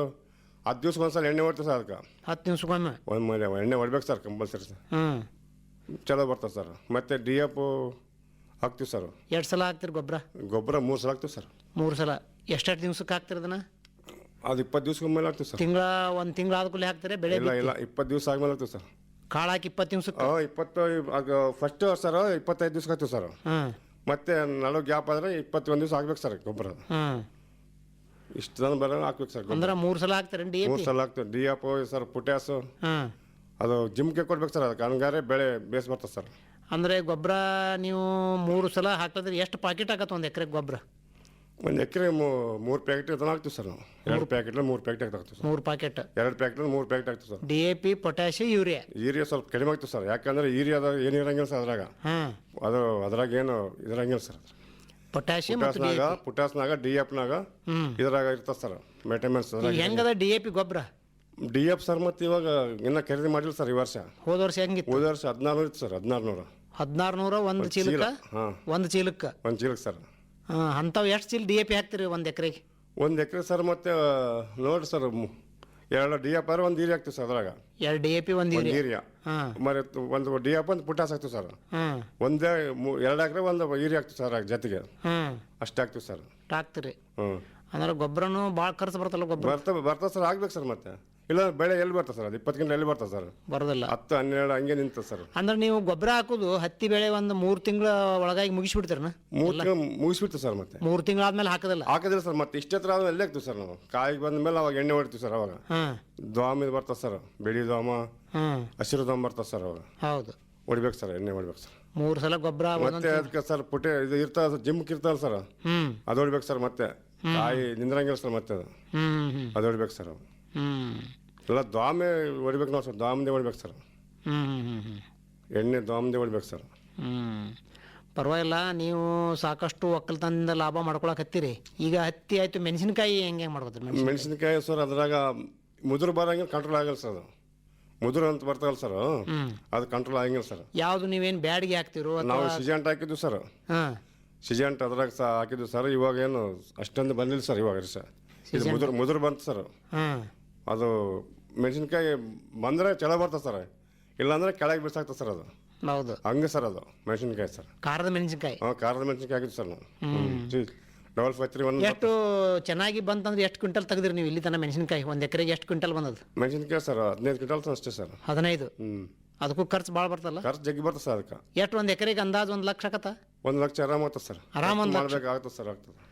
ಹತ್ತು ದಿವ್ಸ ಒಂದ್ಸಲ ಎಣ್ಣೆ ಹೊಡ್ತೀವಿ ಸರ್ ಅದಕ್ಕೆ. ಹತ್ತು ದಿವ್ಸಕ್ಕೊಮ್ಮೆ ಒಂದು ಮೇಲೆ ಎಣ್ಣೆ ಹೊಡ್ಬೇಕು ಸರ್ ಕಂಪಲ್ಸರಿ ಸರ್. ಹ್ಞೂ ಚಲೋ ಬರ್ತದೆ ಸರ್. ಮತ್ತು ಡಿ ಎಪ್ ಹಾಕ್ತೀವಿ ಸರ್. ಎರಡು ಸಲ ಹಾಕ್ತೀರಿ ಗೊಬ್ಬರ ಗೊಬ್ಬರ ಮೂರು ಸಲ ಹಾಕ್ತೀವಿ ಸರ್. ಮೂರು ಸಲ. ಎಷ್ಟೆಷ್ಟು ದಿವ್ಸಕ್ಕೆ ಹಾಕ್ತಿರೋದನ್ನ ಅದು ಇಪ್ಪತ್ತು ದಿವ್ಸಕ್ಕೆ ಮೇಲೆ ಆಗ್ತದೆ ಸರ್. ತಿಂಗಳ ಒಂದು ತಿಂಗಳ ಆದ ಕೂಡಲೇ ಹಾಕ್ತಾರೆ ಬೆಳೆ ಇಲ್ಲ ಇಲ್ಲ ಇಪ್ಪತ್ತು ದಿವಸ ಆದ್ಮೇಲೆ ಆಗ್ತದೆ ಸರ್. ಕಾಳು ಹಾಕಿ ಇಪ್ಪತ್ತು ದಿವ್ಸಕ್ಕೆ? ಹಾಂ ಇಪ್ಪತ್ತು ಫಸ್ಟ್ ಸರ್ ಇಪ್ಪತ್ತೈದು ದಿವ್ಸಕ್ಕೆ ಆಗ್ತದೆ ಸರ್. ಹಾಂ. ಮತ್ತೆ ನಲವತ್ತು ಗ್ಯಾಪ್ ಆದರೆ ಇಪ್ಪತ್ತೊಂದು ದಿವಸ ಆಗ್ಬೇಕು ಸರ್ ಗೊಬ್ಬರ. ಹಾಂ. ಇಷ್ಟು ಜನ ಬರೋ ಹಾಕ್ಬೇಕು ಸರ್ ಅಂದ್ರೆ ಮೂರು ಸಲ ಹಾಕ್ತಾರೆ ಡಿ ಮೂರು ಸಲ ಆಗ್ತದೆ ಡಿ ಎಫ್ ಸರ್ ಪೊಟ್ಯಾಸು ಹಾಂ. ಅದು ಜಿಮ್ಗೆ ಕೊಡ್ಬೇಕು ಸರ್ ಅದಕ್ಕೆ ಹಂಗಾರೆ ಬೆಳೆ ಬೇಸ್ ಬರ್ತದೆ ಸರ್. ಅಂದರೆ ಗೊಬ್ಬರ ನೀವು ಮೂರು ಸಲ ಹಾಕಿದ್ರೆ ಎಷ್ಟು ಪಾಕೆಟ್ ಆಗತ್ತೆ ಒಂದು ಎಕರೆ ಗೊಬ್ಬರ? ಒಂದು ಎಕರೆ ಮೂರು ಪ್ಯಾಕೆಟ್ ಇದನ್ನ ಹಾಕ್ತೀವಿ ಸರ್ ನಾವು. ಎರಡು ಪ್ಯಾಕೆಟ್ ಮೂರು ಪ್ಯಾಕೆಟ್ ಹಾಕ್ತೀವಿ ಸರ್. ಮೂರು ಪ್ಯಾಕೆಟ್. ಎರಡು ಪ್ಯಾಕೆಟ್ ಮೂರು ಪ್ಯಾಕೆಟ್ ಹಾಕ್ತೀವಿ ಸರ್. ಡಿ ಎ ಪಿ ಪೊಟ್ಯಾಶಿ ಯೂರಿಯಾ. ಯೂರಿಯಾ ಸ್ವಲ್ಪ ಕಡಿಮೆ ಆಗ್ತೀವಿ ಸರ್. ಯಾಕಂದ್ರೆ ಯೂರಿಯಾದ ಏನು ಇರಂಗಿಲ್ಲ ಸರ್ ಅದ್ರಾಗ. ಹಾಂ. ಅದು ಅದ್ರಾಗ ಏನು ಇರಂಗಿಲ್ಲ ಸರ್ ಪೊಟ್ಯಾಶಿ ಮತ್ತು ಪುಟಾಸ್ನಾಗ ಪುಟಾಸ್ನಾಗ ಡಿ ಎಫ್ನಾಗ ಇದ್ರಾಗ ಇರ್ತದೆ ಸರ್ ಅದ್ರಾಗ. ಹೆಂಗದ ಡಿ ಎ ಪಿ ಗೊಬ್ಬರ ಡಿ ಎಫ್ ಸರ್ ಮತ್ತು ಇವಾಗ ಇನ್ನ ಖರೀದಿ ಮಾಡಿಲ್ಲ ಸರ್ ಈ ವರ್ಷ. ಹೋದ ವರ್ಷ ಹೆಂಗಿತ್ತು? ಹೋದ ವರ್ಷ ಹದಿನಾರು ಇತ್ತು ಸರ್ ಹದಿನಾರು ನೂರ ಹದಿನಾರು ನೂರ ಒಂದು ಚೀಲಕ್ಕೆ? ಹಾಂ. ಒಂದು ಚೀಲಕ್ಕೆ? ಒಂದು ಚೀಲಕ್ಕೆ ಸರ್. ಅಂಥವು ಎಷ್ಟು ಚೀಲ ಡಿ ಎ ಪಿ ಹಾಕ್ತೀರಿ ಒಂದು ಎಕರೆಗೆ? ಒಂದು ಎಕರೆ ಸರ್ ಮತ್ತೆ ನೋಡಿರಿ ಸರ್ ಮು- ಎರಡು ಡಿ ಎಫ್ ಆದ್ರೆ ಒಂದು ಈರಿ ಹಾಕ್ತೀವಿ ಸರ್ ಅದ್ರಾಗ. ಎರಡು ಡಿ ಎ ಪಿ ಒಂದು ಒಂದು ಯೂರಿಯಾ ಈರಿಯಾ ಹಾಂ. మరి ಒಂದು ಡಿ ಎಫ್ ಒಂದು ಪುಟಾಸ್ ಹಾಕ್ತೀವಿ ಸರ್. ಹಾಂ. ಒಂದೇ ಮೂ- ಎರಡು ಎಕರೆ ಒಂದು ಈರಿ ಹಾಕ್ತೀವಿ ಸರ್ ಅದ್ರಾಗ ಜೊತೆಗೆ. ಹಾಂ. ಅಷ್ಟು ಹಾಕ್ತೀವಿ ಸರ್. ಹಾಕ್ತೀರಿ. ಹ್ಞೂ ಅಂದ್ರೆ ಗೊಬ್ಬರನು ಭಾಳ ಖರ್ಚು ಬರ್ತಲ್ಲ ಗೊಬ್ಬರ ಬರ್ತವೆ ಬರ್ತದೆ ಸರ್ ಆಗ್ಬೇಕು ಸರ್ ಮತ್ತೆ. ಇಲ್ಲ ಬೆಳೆ ಎಲ್ಲಿ ಬರ್ತದೆ ಸರ್? ಅದು ಇಪ್ಪತ್ತು ಗಂಟೆ ಎಲ್ಲಿ ಬರ್ತದೆ ಸರ್? ಬರೋದಿಲ್ಲ. ಹತ್ತು ಹನ್ನೆರಡು ಹಂಗೆ ನಿಂತ ಸರ್. ಅಂದ್ರೆ ನೀವು ಗೊಬ್ಬರ ಹಾಕೋದು ಹತ್ತಿ ಬೆಳೆ ಒಂದು ಮೂರು ತಿಂಗಳ ಒಳಗಾಗಿ ಮುಗಿಸ್ಬಿಡ್ತೀರನ? ಮೂರು ತಿಂಗಳು ಮುಗಿಸ್ಬಿಡ್ತು ಸರ್ ಮತ್ತೆ. ಮೂರು ತಿಂಗಳಾದ್ಮೇಲೆ ಹಾಕೋದಿಲ್ಲ? ಹಾಕಿದ್ರೆ ಸರ್ ಮತ್ತೆ ಇಷ್ಟ ಹತ್ರ ಆದ್ಮೇಲೆ ಎಲ್ಲಿ ಹಾಕ್ತೀವಿ ಸರ್ ನಾವು? ಕಾಯಿಗೆ ಬಂದ ಮೇಲೆ ಅವಾಗ ಎಣ್ಣೆ ಹೊಡಿತೀವಿ ಸರ್ ಅವಾಗ. ಹಾಂ. ದ್ವಾಮ ಇದು ಬರ್ತದೆ ಸರ್ ಬಿಳಿ ದ್ವಾಮ ಹಾಂ. ಹಸಿರು ದ್ವಾಮ ಬರ್ತದೆ ಸರ್ ಅವಾಗ. ಹೌದು. ಹೊಡಿಬೇಕು ಸರ್ ಎಣ್ಣೆ ಹೊಡಿಬೇಕು ಸರ್. ಮೂರು ಸಲ ಗೊಬ್ಬರ ಮತ್ತೆ ಅದಕ್ಕೆ ಸರ್ ಪುಟೆ ಇದು ಇರ್ತದೆ ಜಿಮ್ಗೆ ಇರ್ತಲ್ಲ ಸರ್. ಹ್ಞೂ ಅದು ಹೊಡಿಬೇಕು ಸರ್ ಮತ್ತೆ. ಕಾಯಿ ನಿಂದ್ರಂಗಿಲ್ಲ ಸರ್ ಮತ್ತೆ ಅದು. ಹ್ಞೂ ಹ್ಞೂ ಅದು ಹೊಡಿಬೇಕು ಸರ್ ಅವಾಗ. ಹ್ಞೂ ಎಲ್ಲ ದ್ವಾಮೆ ಹೊಡಿಬೇಕು ನಾವು ಸರ್. ದ್ವಾಮದೇ ಹೊಡಿಬೇಕು ಸರ್. ಹ್ಞೂ ಹ್ಞೂ ಹ್ಞೂ ಎಣ್ಣೆ ದ್ವಾಮದೇ ಹೊಡಿಬೇಕು ಸರ್. ಹ್ಮ್. ಪರವಾಗಿಲ್ಲ ನೀವು ಸಾಕಷ್ಟು ಒಕ್ಕಲ್ತನದಿಂದ ಲಾಭ ಮಾಡ್ಕೊಳಕತ್ತೀರಿ ಈಗ ಹತ್ತಿ ಆಯ್ತು ಮೆಣಸಿನಕಾಯಿ ಹೆಂಗೆ ಹೆಂಗೆ ಮಾಡ್ಕೋತೀರಿ ಮೆಣಸಿನ ಮೆಣಸಿನಕಾಯಿ ಸರ್ ಅದ್ರಾಗ ಮುದುರು ಬರಂಗಿಲ್ಲ ಕಂಟ್ರೋಲ್ ಆಗಲ್ಲ ಸರ್ ಅದು. ಮುದುರು ಅಂತ ಬರ್ತಲ್ಲ ಸರ್ ಅದು. ಕಂಟ್ರೋಲ್ ಆಗಂಗಿಲ್ಲ ಸರ್. ಯಾವುದು ನೀವೇನು ಬ್ಯಾಡ್ಗೆ ಹಾಕ್ತಿರೋ ನಾವು ಸಿಜೆಂಟ್ ಹಾಕಿದ್ವಿ ಸರ್. ಹಾಂ. ಸಿಜೆಂಟ್ ಅದ್ರಾಗ ಸಹ ಹಾಕಿದ್ವಿ ಸರ್. ಇವಾಗ ಏನು ಅಷ್ಟೊಂದು ಬಂದಿಲ್ಲ ಸರ್ ಇವಾಗ ಸರ್ ಇದು ಮುದುರು ಮುದುರು ಬಂತು ಸರ್. ಹಾಂ. ಅದು ಮೆಣಸಿನ್ಕಾಯಿ ಬಂದರೆ ಚಲೋ ಬರ್ತದೆ ಸರ್. ಇಲ್ಲಾಂದ್ರೆ ಕೆಳಗೆ ಬಿಸಾಕ್ತದೆ ಸರ್ ಅದು. ಹೌದು. ಹಂಗೆ ಸರ್ ಅದು ಮೆಣಸಿನ್ಕಾಯಿ ಸರ್. ಖಾರದ ಮೆಣಸಿನ್ಕಾಯಿ? ಹಾಂ ಖಾರದ ಮೆಣಸಿನ್ಕಾಯಿ ಹಾಕಿದ್ವಿ ಸರ್ ನಾವು ಡಬಲ್ ಫೈವ್ ಒಂದು ಒನ್ ಎಷ್ಟು ಚೆನ್ನಾಗಿ ಬಂತಂದ್ರೆ ಎಷ್ಟು ಕ್ವಿಂಟಲ್ ತೆಗೆದ್ರಿ ನೀವು? ಇಲ್ಲಿ ತನಕ ಮೆಣಸಿನ್ಕಾಯಿ ಒಂದು ಎಕರೆಗೆ ಎಷ್ಟು ಕ್ವಿಂಟಲ್ ಬಂದದ್ದು? ಮೆಣಸಿನ್ಕಾಯಿ ಸರ್ ಹದಿನೈದು ಕ್ವಿಂಟಲ್ ಅಷ್ಟೇ ಸರ್. ಹದಿನೈದು? ಹ್ಞೂ ಅದಕ್ಕೂ ಖರ್ಚು ಭಾಳ ಬರ್ತಲ್ಲ? ಖರ್ಚು ಜಗ್ಗಿ ಬರ್ತದೆ ಸರ್ ಅದಕ್ಕೆ. ಎಷ್ಟು ಒಂದು ಎಕರೆಗೆ ಅಂದಾಜು ಒಂದು ಲಕ್ಷ ಆಗತ್ತ? ಒಂದು ಲಕ್ಷ ಆರಾಮ ಆಗ್ತದೆ ಸರ್. ಆರಾಮ ಒಂದು. ಮಾಡ್ಬೇಕಾಗ್ತದೆ ಸರ್ ಆಗ್ತದೆ.